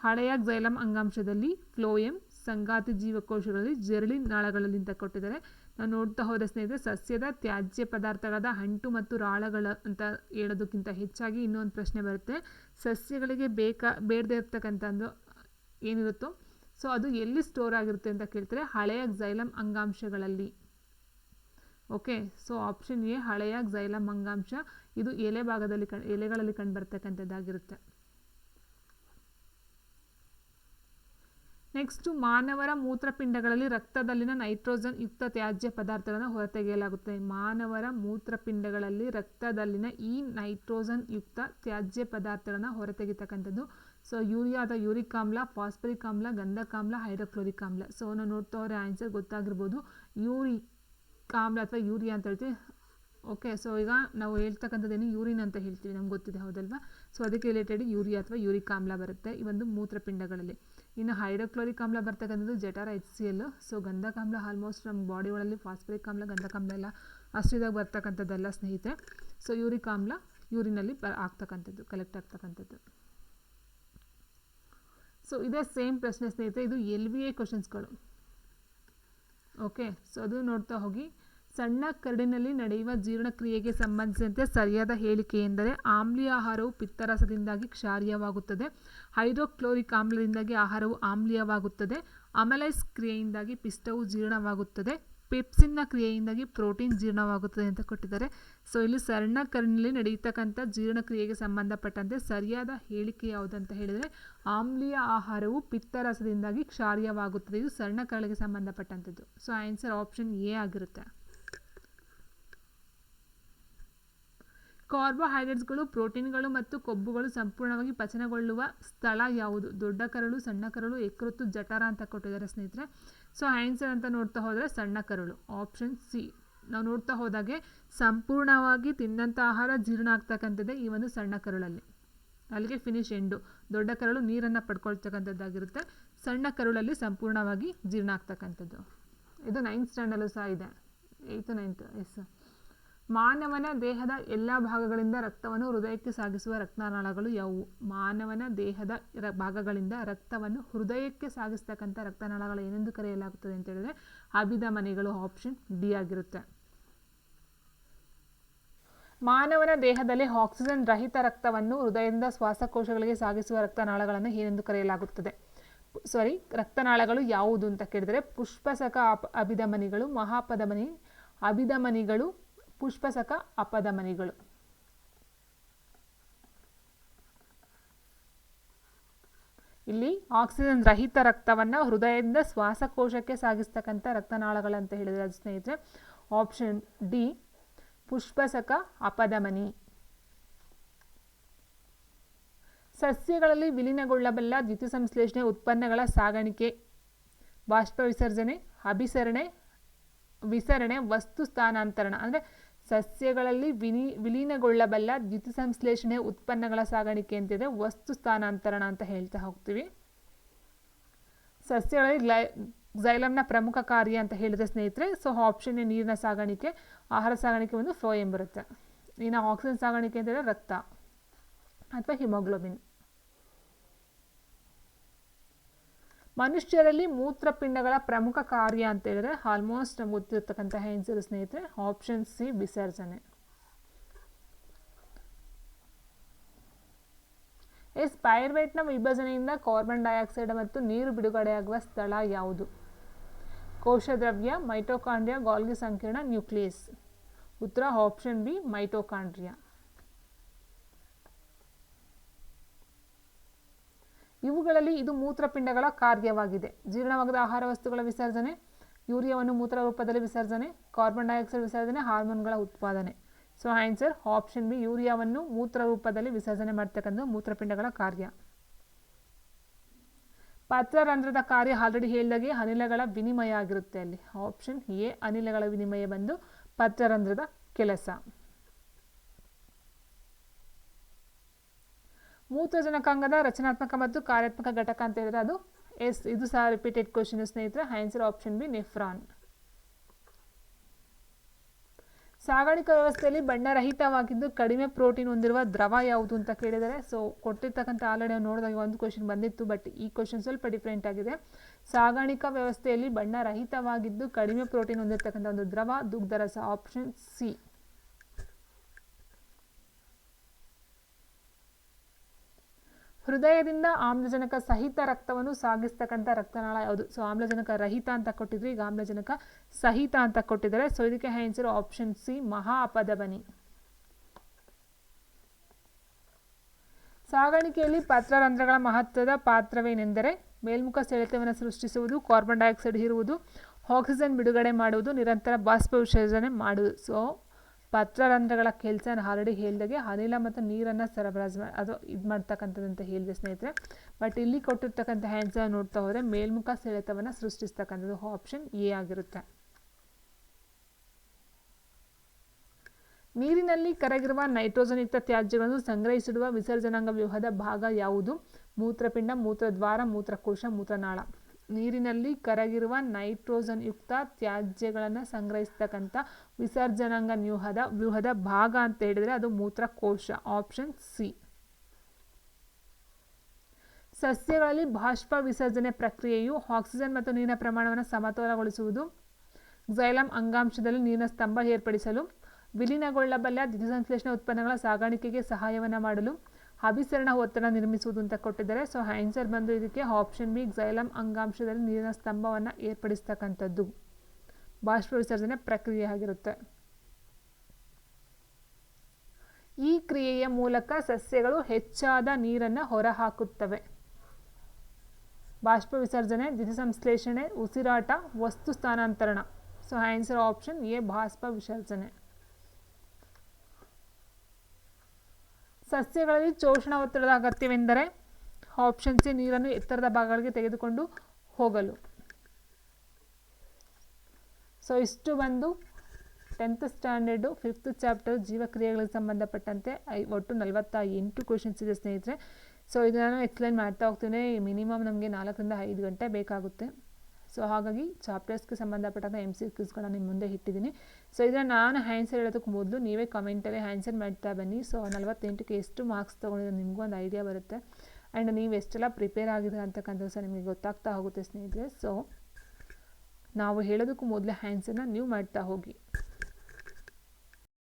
[SPEAKER 1] ಹಳೆಯ ಜೈಲಂ ಅಂಗಾಂಶದಲ್ಲಿ ಫ್ಲೋಯಂ ಸಂಗಾತಿ ಜೀವಕೋಶಗಳಲ್ಲಿ ಜೆರಳಿ ನಾಳಗಳಲ್ಲಿ ಅಂತ ಕೊಟ್ಟಿದ್ದಾರೆ. ನಾವು ನೋಡ್ತಾ ಹೋದ ಸ್ನೇಹಿತರೆ, ಸಸ್ಯದ ತ್ಯಾಜ್ಯ ಪದಾರ್ಥಗಳಾದ ಅಂಟು ಮತ್ತು ರಾಳಗಳ ಅಂತ ಹೇಳೋದಕ್ಕಿಂತ ಹೆಚ್ಚಾಗಿ ಇನ್ನೊಂದು ಪ್ರಶ್ನೆ ಬರುತ್ತೆ. ಸಸ್ಯಗಳಿಗೆ ಬೇಕಾ, ಬೇಡದೇ ಇರ್ತಕ್ಕಂಥದ್ದು ಏನಿರುತ್ತೋ, ಸೊ ಅದು ಎಲ್ಲಿ ಸ್ಟೋರ್ ಆಗಿರುತ್ತೆ ಅಂತ ಕೇಳ್ತಾರೆ ಹಳೆಯ ಝೈಲಮ್ ಅಂಗಾಂಶಗಳಲ್ಲಿ. ಓಕೆ ಸೊ ಆಪ್ಷನ್ ಎ ಹಳೆಯ ಝೈಲಮ್ ಅಂಗಾಂಶ, ಇದು ಎಲೆ ಭಾಗದಲ್ಲಿ ಕಣ್, ಎಲೆಗಳಲ್ಲಿ ಕಂಡುಬರ್ತಕ್ಕಂಥದ್ದಾಗಿರುತ್ತೆ ನೆಕ್ಸ್ಟು ಮಾನವರ ಮೂತ್ರಪಿಂಡಗಳಲ್ಲಿ ರಕ್ತದಲ್ಲಿನ ನೈಟ್ರೋಜನ್ ಯುಕ್ತ ತ್ಯಾಜ್ಯ ಪದಾರ್ಥಗಳನ್ನು ಹೊರತೆಗೆಯಲಾಗುತ್ತದೆ. ಮಾನವರ ಮೂತ್ರಪಿಂಡಗಳಲ್ಲಿ ರಕ್ತದಲ್ಲಿನ ಈ ನೈಟ್ರೋಜನ್ ಯುಕ್ತ ತ್ಯಾಜ್ಯ ಪದಾರ್ಥಗಳನ್ನು ಹೊರತೆಗಿತಕ್ಕಂಥದ್ದು ಸೊ ಯೂರಿಯಾದ ಯೂರಿಕ್ ಆಮ್ಲ ಫಾಸ್ಫರಿಕ್ ಆಮ್ಲ ಗಂಧಕಾಮ್ಲ ಹೈಡ್ರೋಕ್ಲೋರಿಕ್ ಆಮ್ಲ ಸೊ ನಾವು ನೋಡ್ತಾ ಹೋದ್ರೆ ಆನ್ಸರ್ ಗೊತ್ತಾಗಿರ್ಬೋದು. ಯೂರಿಕ್ ಆಮ್ಲ ಅಥವಾ ಯೂರಿಯಾ ಅಂತ ಹೇಳ್ತೀವಿ. ಓಕೆ ಸೊ ಈಗ ನಾವು ಹೇಳ್ತಕ್ಕಂಥದ್ದೇನು ಯೂರಿನ್ ಅಂತ ಹೇಳ್ತೀವಿ, ನಮ್ಗೆ ಗೊತ್ತಿದೆ ಹೌದಲ್ವಾ? ಸೊ ಅದಕ್ಕೆ ರಿಲೇಟೆಡ್ ಯೂರಿಯಾ ಅಥವಾ ಯೂರಿಕ್ ಆಮ್ಲ ಬರುತ್ತೆ, ಈ ಒಂದು ಮೂತ್ರಪಿಂಡಗಳಲ್ಲಿ. ಇನ್ನು ಹೈಡ್ರೋಕ್ಲೋರಿಕ್ ಆಮ್ಲ ಬರ್ತಕ್ಕಂಥದ್ದು ಜಠರ ಎಚ್ ಸಿ ಎಲ್ ಸೊ ಗಂಧಕಾಮ್ಲ ಆಲ್ಮೋಸ್ಟ್ ನಮ್ಮ ಬಾಡಿ ಒಳಗೆ ಫಾಸ್ಫರಿಕ್ ಆಮ್ಲ, ಗಂಧಕಾಮ್ಲ ಎಲ್ಲ ಅಷ್ಟಿದಾಗ ಬರ್ತಕ್ಕಂಥದ್ದೆಲ್ಲ ಸ್ನೇಹಿತರೆ. ಸೊ ಯೂರಿಕ್ ಆಮ್ಲ ಯೂರಿನಲ್ಲಿ ಬ ಆಗ್ತಕ್ಕಂಥದ್ದು ಕಲೆಕ್ಟ್ ಆಗ್ತಕ್ಕಂಥದ್ದು. ಸೊ ಇದೇ ಸೇಮ್ ಪ್ರಶ್ನೆ ಸ್ನೇಹಿತರೆ, ಇದು ಎಲ್ ವಿ ಎ ಕ್ವಶನ್ಸ್ಗಳು ಓಕೆ ಸೊ ಅದು ನೋಡ್ತಾ ಹೋಗಿ. ಸಣ್ಣ ಕರಡಿನಲ್ಲಿ ನಡೆಯುವ ಜೀರ್ಣಕ್ರಿಯೆಗೆ ಸಂಬಂಧಿಸಿದಂತೆ ಸರಿಯಾದ ಹೇಳಿಕೆ ಎಂದರೆ ಆಮ್ಲೀಯ ಆಹಾರವು ಪಿತ್ತರಸದಿಂದಾಗಿ ಕ್ಷಾರೀಯವಾಗುತ್ತದೆ. ಹೈಡ್ರೋಕ್ಲೋರಿಕ್ ಆಮ್ಲದಿಂದಾಗಿ ಆಹಾರವು ಆಮ್ಲೀಯವಾಗುತ್ತದೆ. ಅಮಲೈಸ್ ಕ್ರಿಯೆಯಿಂದಾಗಿ ಪಿಷ್ಟವು ಜೀರ್ಣವಾಗುತ್ತದೆ. ಪೆಪ್ಸಿನ್ನ ಕ್ರಿಯೆಯಿಂದಾಗಿ ಪ್ರೋಟೀನ್ ಜೀರ್ಣವಾಗುತ್ತದೆ ಅಂತ ಕೊಟ್ಟಿದ್ದಾರೆ. ಸೊ, ಇಲ್ಲಿ ಸಣ್ಣ ಕರಡಿನಲ್ಲಿ ನಡೆಯತಕ್ಕಂಥ ಜೀರ್ಣಕ್ರಿಯೆಗೆ ಸಂಬಂಧಪಟ್ಟಂತೆ ಸರಿಯಾದ ಹೇಳಿಕೆ ಯಾವುದಂತ ಹೇಳಿದರೆ ಆಮ್ಲೀಯ ಆಹಾರವು ಪಿತ್ತರಸದಿಂದಾಗಿ ಕ್ಷಾರ್ಯವಾಗುತ್ತದೆ. ಇದು ಸಣ್ಣ ಕರಳಿಗೆ ಸಂಬಂಧಪಟ್ಟಂಥದ್ದು. ಸೊ ಆನ್ಸರ್ ಆಪ್ಷನ್ ಎ ಆಗಿರುತ್ತೆ. ಕಾರ್ಬೋಹೈಡ್ರೇಟ್ಸ್ಗಳು, ಪ್ರೋಟೀನ್ಗಳು ಮತ್ತು ಕೊಬ್ಬುಗಳು ಸಂಪೂರ್ಣವಾಗಿ ಪಚನಗೊಳ್ಳುವ ಸ್ಥಳ ಯಾವುದು? ದೊಡ್ಡ ಕರಳು, ಸಣ್ಣ ಕರಳು ಎಕೃತ್ತು ಜಠರ ಅಂತ ಕೊಟ್ಟಿದ್ದಾರೆ ಸ್ನೇಹಿತರೆ. ಸೊ ಆನ್ಸರ್ ಅಂತ ನೋಡ್ತಾ ಹೋದರೆ ಸಣ್ಣ ಕರಳು. ಆಪ್ಷನ್ ಸಿ ನಾವು ನೋಡ್ತಾ ಹೋದಾಗೆ ಸಂಪೂರ್ಣವಾಗಿ ತಿಂದಂಥ ಆಹಾರ ಜೀರ್ಣ ಆಗ್ತಕ್ಕಂಥದ್ದೇ ಈ ಒಂದು ಸಣ್ಣ ಕರುಳಲ್ಲಿ. ಅಲ್ಲಿಗೆ ಫಿನಿಶ್ ಎಂಡು. ದೊಡ್ಡ ಕರಳು ನೀರನ್ನು ಪಡ್ಕೊಳ್ತಕ್ಕಂಥದ್ದಾಗಿರುತ್ತೆ. ಸಣ್ಣ ಕರುಳಲ್ಲಿ ಸಂಪೂರ್ಣವಾಗಿ ಜೀರ್ಣ ಆಗ್ತಕ್ಕಂಥದ್ದು. ಇದು ನೈನ್ತ್ ಸ್ಟ್ಯಾಂಡಲ್ಲೂ ಸಹ ಇದೆ. ಏಯ್ತು ನೈನ್ತ್ ಎಸ್ ಮಾನವನ ದೇಹದ ಎಲ್ಲ ಭಾಗಗಳಿಂದ ರಕ್ತವನ್ನು ಹೃದಯಕ್ಕೆ ಸಾಗಿಸುವ ರಕ್ತನಾಳಗಳು ಯಾವುವು? ಮಾನವನ ದೇಹದ ಭಾಗಗಳಿಂದ ರಕ್ತವನ್ನು ಹೃದಯಕ್ಕೆ ಸಾಗಿಸ್ತಕ್ಕಂಥ ರಕ್ತನಾಳಗಳು ಏನೆಂದು ಕರೆಯಲಾಗುತ್ತದೆ ಅಂತ ಹೇಳಿದ್ರೆ ಅಭಿಧಮನಿಗಳು ಆಪ್ಷನ್ ಡಿ ಆಗಿರುತ್ತೆ. ಮಾನವನ ದೇಹದಲ್ಲಿ ಆಕ್ಸಿಜನ್ ರಹಿತ ರಕ್ತವನ್ನು ಹೃದಯದಿಂದ ಶ್ವಾಸಕೋಶಗಳಿಗೆ ಸಾಗಿಸುವ ರಕ್ತನಾಳಗಳನ್ನು ಏನೆಂದು ಕರೆಯಲಾಗುತ್ತದೆ? ಸಾರಿ, ರಕ್ತನಾಳಗಳು ಯಾವುದು ಅಂತ ಕೇಳಿದರೆ ಪುಷ್ಪಸಕ ಅಭಿಧಮನಿಗಳು ಮಹಾಪಧಮನಿ ಅಭಿಧಮನಿಗಳು ಪುಷ್ಪಸಕ ಅಪಧಮನಿಗಳು ಇಲ್ಲಿ ಆಕ್ಸಿಜನ್ ರಹಿತ ರಕ್ತವನ್ನು ಹೃದಯದಿಂದ ಶ್ವಾಸಕೋಶಕ್ಕೆ ಸಾಗಿಸ್ತಕ್ಕಂಥ ರಕ್ತನಾಳಗಳಂತ ಹೇಳಿದ್ರೆ ಅದು ಸ್ನೇಹಿತರೆ. ಆಪ್ಷನ್ ಡಿ ಪುಷ್ಪಸಕ ಅಪಧಮನಿ ಸಸ್ಯಗಳಲ್ಲಿ ವಿಲೀನಗೊಳ್ಳಬಲ್ಲ ದ್ಯುತಿಸಂಶ್ಲೇಷಣೆ ಉತ್ಪನ್ನಗಳ ಸಾಗಾಣಿಕೆ ಬಾಷ್ಪ ವಿಸರ್ಜನೆ ಅಭಿಸರಣೆ, ವಿಸರಣೆ, ವಸ್ತು ಸ್ಥಾನಾಂತರಣ. ಅಂದರೆ ಸಸ್ಯಗಳಲ್ಲಿ ವಿನಿ, ವಿಲೀನಗೊಳ್ಳಬಲ್ಲ ದ್ಯುತಿಸಂಶ್ಲೇಷಣೆ ಉತ್ಪನ್ನಗಳ ಸಾಗಾಣಿಕೆ ಅಂತಿದೆ. ವಸ್ತು ಸ್ಥಾನಾಂತರಣ ಅಂತ ಹೇಳ್ತಾ ಹೋಗ್ತೀವಿ. ಸಸ್ಯಗಳಲ್ಲಿ ಗ್ಲೈ ಝೈಲಮ್ನ ಪ್ರಮುಖ ಕಾರ್ಯ ಅಂತ ಹೇಳಿದ್ರೆ ಸ್ನೇಹಿತರೆ. ಸೊ, ಆಪ್ಷನ್ ಎ ನೀರಿನ ಸಾಗಾಣಿಕೆ, ಆಹಾರ ಸಾಗಾಣಿಕೆ ಒಂದು ಫ್ಲೋಯಂ ಬರುತ್ತೆ. ಇನ್ನು ಆಕ್ಸಿಜನ್ ಸಾಗಾಣಿಕೆ ಅಂತಂದರೆ ರಕ್ತ ಅಥವಾ ಹಿಮೋಗ್ಲೋಬಿನ್. ಮನುಷ್ಯರಲ್ಲಿ ಮೂತ್ರಪಿಂಡಗಳ ಪ್ರಮುಖ ಕಾರ್ಯ ಅಂತ ಹೇಳಿದ್ರೆ ಆಲ್ಮೋಸ್ಟ್ ನಮ್ಗೆ ಗೊತ್ತಿರ್ತಕ್ಕಂತಹ ಸ್ನೇಹಿತರೆ ಆಪ್ಷನ್ ಸಿ ವಿಸರ್ಜನೆ. ಎಸ್, ಪೈರ್ವೇಟ್ನ ವಿಭಜನೆಯಿಂದ ಕಾರ್ಬನ್ ಡೈಆಕ್ಸೈಡ್ ಮತ್ತು ನೀರು ಬಿಡುಗಡೆಯಾಗುವ ಸ್ಥಳ ಯಾವುದು? ಕೋಶದ್ರವ್ಯ ಮೈಟೋಕಾಂಡ್ರಿಯಾ ಗಾಲ್ಗಿ ಸಂಕೀರ್ಣ ನ್ಯೂಕ್ಲಿಯಸ್ ಉತ್ತರ ಆಪ್ಷನ್ ಬಿ ಮೈಟೋಕಾಂಡ್ರಿಯಾ ಇವುಗಳಲ್ಲಿ ಇದು ಮೂತ್ರಪಿಂಡಗಳ ಕಾರ್ಯವಾಗಿದೆ. ಜೀರ್ಣವಾಗದ ಆಹಾರ ವಸ್ತುಗಳ ವಿಸರ್ಜನೆ, ಯೂರಿಯಾವನ್ನು ಮೂತ್ರ ರೂಪದಲ್ಲಿ ವಿಸರ್ಜನೆ ಕಾರ್ಬನ್ ಡೈಆಕ್ಸೈಡ್ ವಿಸರ್ಜನೆ ಹಾರ್ಮೋನ್ಗಳ ಉತ್ಪಾದನೆ. ಸೊ ಆನ್ಸರ್ ಆಪ್ಷನ್ ಬಿ ಯೂರಿಯಾವನ್ನು ಮೂತ್ರ ರೂಪದಲ್ಲಿ ವಿಸರ್ಜನೆ ಮಾಡ್ತಕ್ಕಂಥ ಮೂತ್ರಪಿಂಡಗಳ ಕಾರ್ಯ. ಪತ್ರರಂಧ್ರದ ಕಾರ್ಯ ಆಲ್ರೆಡಿ ಹೇಳಿದಾಗೆ ಅನಿಲಗಳ ವಿನಿಮಯ ಆಗಿರುತ್ತೆ ಅಲ್ಲಿ. ಆಪ್ಷನ್ ಎ ಅನಿಲಗಳ ವಿನಿಮಯ ಬಂದು ಪತ್ರರಂಧ್ರದ ಕೆಲಸ. ಮೂತ್ರಜನಕಾಂಗದ ರಚನಾತ್ಮಕ ಮತ್ತು ಕಾರ್ಯಾತ್ಮಕ ಘಟಕ ಅಂತ ಹೇಳಿದ್ರೆ ಅದು ಎಸ್, ಇದು ಸಹ ರಿಪೀಟೆಡ್ ಕ್ವಶನ್ ಸ್ನೇಹಿತರೆ. ಆನ್ಸರ್ ಆಪ್ಷನ್ ಬಿ ನೆಫ್ರಾನ್ ಸಾಗಾಣಿಕಾ ವ್ಯವಸ್ಥೆಯಲ್ಲಿ ಬಣ್ಣರಹಿತವಾಗಿದ್ದು ಕಡಿಮೆ ಪ್ರೋಟೀನ್ ಹೊಂದಿರುವ ದ್ರವ ಯಾವುದು ಅಂತ ಕೇಳಿದರೆ ಸೊ ಕೊಟ್ಟಿರ್ತಕ್ಕಂಥ ಆಲ್ರೆಡಿ ನೋಡಿದಾಗ ಒಂದು ಕ್ವಶನ್ ಬಂದಿತ್ತು ಬಟ್ ಈ ಕ್ವಶನ್ ಸ್ವಲ್ಪ ಡಿಫ್ರೆಂಟ್ ಆಗಿದೆ. ಸಾಗಾಣಿಕಾ ವ್ಯವಸ್ಥೆಯಲ್ಲಿ ಬಣ್ಣರಹಿತವಾಗಿದ್ದು ಕಡಿಮೆ ಪ್ರೋಟೀನ್ ಹೊಂದಿರತಕ್ಕಂಥ ಒಂದು ದ್ರವ, ದುಗ್ಧರಸ ಆಪ್ಷನ್ ಸಿ ಹೃದಯದಿಂದ ಆಮ್ಲಜನಕ ಸಹಿತ ರಕ್ತವನ್ನು ಸಾಗಿಸ್ತಕ್ಕಂಥ ರಕ್ತನಾಳ ಯಾವುದು? ಸೊ ಆಮ್ಲಜನಕ ರಹಿತ ಅಂತ ಕೊಟ್ಟಿದ್ರು. ಈಗ ಆಮ್ಲಜನಕ ಸಹಿತ ಅಂತ ಕೊಟ್ಟಿದ್ದಾರೆ. ಸೊ ಇದಕ್ಕೆ ಆನ್ಸರ್ ಆಪ್ಷನ್ ಸಿ ಮಹಾ ಅಪಧಮನಿ ಸಾಗಾಣಿಕೆಯಲ್ಲಿ ಪತ್ರರಂಧ್ರಗಳ ಮಹತ್ವದ ಪಾತ್ರವೇನೆಂದರೆ ಮೇಲ್ಮುಖ ಸೆಳೆತವನ್ನು ಸೃಷ್ಟಿಸುವುದು ಕಾರ್ಬನ್ ಡೈಆಕ್ಸೈಡ್ ಇರುವುದು ಆಕ್ಸಿಜನ್ ಬಿಡುಗಡೆ ಮಾಡುವುದು, ನಿರಂತರ ಬಾಷ್ಪ ವಿಸರ್ಜನೆ ಮಾಡುವುದು. ಸೊ ಪತ್ರರಂಧ್ರಗಳ ಕೆಲಸ ನಾನು ಆಲ್ರೆಡಿ ಹೇಳಿದಾಗೆ ಅನಿಲ ಮತ್ತು ನೀರನ್ನು ಸರಬರಾಜು ಮಾಡಿ ಅದು ಇದು ಮಾಡ್ತಕ್ಕಂಥದ್ದು ಅಂತ ಹೇಳಿದೆ ಸ್ನೇಹಿತರೆ. ಬಟ್ ಇಲ್ಲಿ ಕೊಟ್ಟಿರ್ತಕ್ಕಂಥ ಆನ್ಸರ್ ನೋಡ್ತಾ ಹೋದರೆ ಮೇಲ್ಮುಖ ಸೆಳೆತವನ್ನು ಸೃಷ್ಟಿಸ್ತಕ್ಕಂಥದ್ದು ಆಪ್ಷನ್ ಎ ಆಗಿರುತ್ತೆ. ನೀರಿನಲ್ಲಿ ಕರಗಿರುವ ನೈಟ್ರೋಜನ್ ಯುಕ್ತ ತ್ಯಾಜ್ಯಗಳನ್ನು ಸಂಗ್ರಹಿಸಿಡುವ ವಿಸರ್ಜನಾಂಗ ವ್ಯೂಹದ ಭಾಗ ಯಾವುದು? ಮೂತ್ರಪಿಂಡ, ಮೂತ್ರದ್ವಾರ, ಮೂತ್ರಕೋಶ, ಮೂತ್ರನಾಳ. ನೀರಿನಲ್ಲಿ ಕರಗಿರುವ ನೈಟ್ರೋಜನ್ ಯುಕ್ತ ತ್ಯಾಜ್ಯಗಳನ್ನು ಸಂಗ್ರಹಿಸ್ತಕ್ಕಂಥ ವಿಸರ್ಜನಾಂಗ ವ್ಯೂಹದ ವ್ಯೂಹದ ಭಾಗ ಅಂತ ಹೇಳಿದರೆ ಅದು ಮೂತ್ರಕೋಶ ಆಪ್ಷನ್ ಸಿ ಸಸ್ಯಗಳಲ್ಲಿ ಬಾಷ್ಪ ವಿಸರ್ಜನೆ ಪ್ರಕ್ರಿಯೆಯು ಆಕ್ಸಿಜನ್ ಮತ್ತು ನೀರಿನ ಪ್ರಮಾಣವನ್ನು ಸಮತೋಲಗೊಳಿಸುವುದು ಝೈಲಂ ಅಂಗಾಂಶದಲ್ಲಿ ನೀರಿನ ಸ್ತಂಭ ಏರ್ಪಡಿಸಲು, ವಿಲೀನಗೊಳ್ಳಬಲ್ಲ ದ್ಯುತಿಸಂಶ್ಲೇಷಣ ಉತ್ಪನ್ನಗಳ ಸಾಗಾಣಿಕೆಗೆ ಸಹಾಯವನ್ನು ಮಾಡಲು ಅಭಿಸರಣ ಒತ್ತಡ ನಿರ್ಮಿಸುವುದು ಅಂತ ಕೊಟ್ಟಿದ್ದಾರೆ. ಸೊ ಆನ್ಸರ್ ಬಂದು ಇದಕ್ಕೆ ಆಪ್ಷನ್ ಬಿ ಝೈಲಮ್ ಅಂಗಾಂಶದಲ್ಲಿ ನೀರಿನ ಸ್ತಂಭವನ್ನು ಏರ್ಪಡಿಸ್ತಕ್ಕಂಥದ್ದು. ಬಾಷ್ಪ ವಿಸರ್ಜನೆ ಪ್ರಕ್ರಿಯೆ ಆಗಿರುತ್ತೆ. ಈ ಕ್ರಿಯೆಯ ಮೂಲಕ ಸಸ್ಯಗಳು ಹೆಚ್ಚಾದ ನೀರನ್ನು ಹೊರಹಾಕುತ್ತವೆ. ಬಾಷ್ಪ ವಿಸರ್ಜನೆ, ದ್ಯುತಿಸಂಶ್ಲೇಷಣೆ, ಉಸಿರಾಟ, ವಸ್ತು ಸ್ಥಾನಾಂತರಣ. ಸೊ ಆನ್ಸರ್ ಆಪ್ಷನ್ ಎ ಬಾಷ್ಪ ವಿಸರ್ಜನೆ. ಸಸ್ಯಗಳಲ್ಲಿ ಶೋಷಣ ಒತ್ತಡದ ಅಗತ್ಯವೆಂದರೆ ಆಪ್ಷನ್ ಸಿ ನೀರನ್ನು ಎತ್ತರದ ಭಾಗಗಳಿಗೆ ತೆಗೆದುಕೊಂಡು ಹೋಗಲು. ಸೊ ಇಷ್ಟು ಬಂದು ಟೆಂತ್ ಸ್ಟ್ಯಾಂಡರ್ಡು ಫಿಫ್ತ್ ಚಾಪ್ಟರ್ ಜೀವಕ್ರಿಯೆಗಳಿಗೆ ಸಂಬಂಧಪಟ್ಟಂತೆ ಐ, ಒಟ್ಟು ನಲವತ್ತ ಎಂಟು ಕ್ವಶನ್ಸ್ ಇದೆ ಸ್ನೇಹಿತರೆ. ಸೊ ಇದನ್ನು ನಾನು ಎಕ್ಸ್ಪ್ಲೈನ್ ಮಾಡ್ತಾ ಹೋಗ್ತೀನಿ. ಮಿನಿಮಮ್ ನಮಗೆ ನಾಲ್ಕರಿಂದ ಐದು ಗಂಟೆ ಬೇಕಾಗುತ್ತೆ. ಸೊ ಹಾಗಾಗಿ ಚಾಪ್ಟರ್ಸ್ಗೆ ಸಂಬಂಧಪಟ್ಟಂಥ ಎಂ ಸಿ ಕ್ಯೂಸ್ಗಳನ್ನ ನಿಮ್ಮ ಮುಂದೆ ಇಟ್ಟಿದ್ದೀನಿ. ಸೊ ಇದನ್ನು ನಾನು ಆನ್ಸರ್ ಹೇಳೋದಕ್ಕೆ ಮೊದಲು ನೀವೇ ಕಮೆಂಟಲ್ಲಿ ಆನ್ಸರ್ ಮಾಡ್ತಾ ಬನ್ನಿ. ಸೊ ನಲವತ್ತೆಂಟಕ್ಕೆ ಎಷ್ಟು ಮಾರ್ಕ್ಸ್ ತೊಗೊಂಡಿದ್ರೆ ನಿಮಗೂ ಒಂದು ಐಡಿಯಾ ಬರುತ್ತೆ. ಆ್ಯಂಡ್ ನೀವು ಎಷ್ಟೆಲ್ಲ ಪ್ರಿಪೇರ್ ಆಗಿದ್ರೆ ಅಂತಕ್ಕಂಥದ್ದು ಸಹ ನಿಮಗೆ ಗೊತ್ತಾಗ್ತಾ ಹೋಗುತ್ತೆ ಸ್ನೇಹಿತರೆ. ಸೊ ನಾವು ಹೇಳೋದಕ್ಕೂ ಮೊದಲೇ ಆನ್ಸರ್ನ ನೀವು ಮಾಡ್ತಾ ಹೋಗಿ.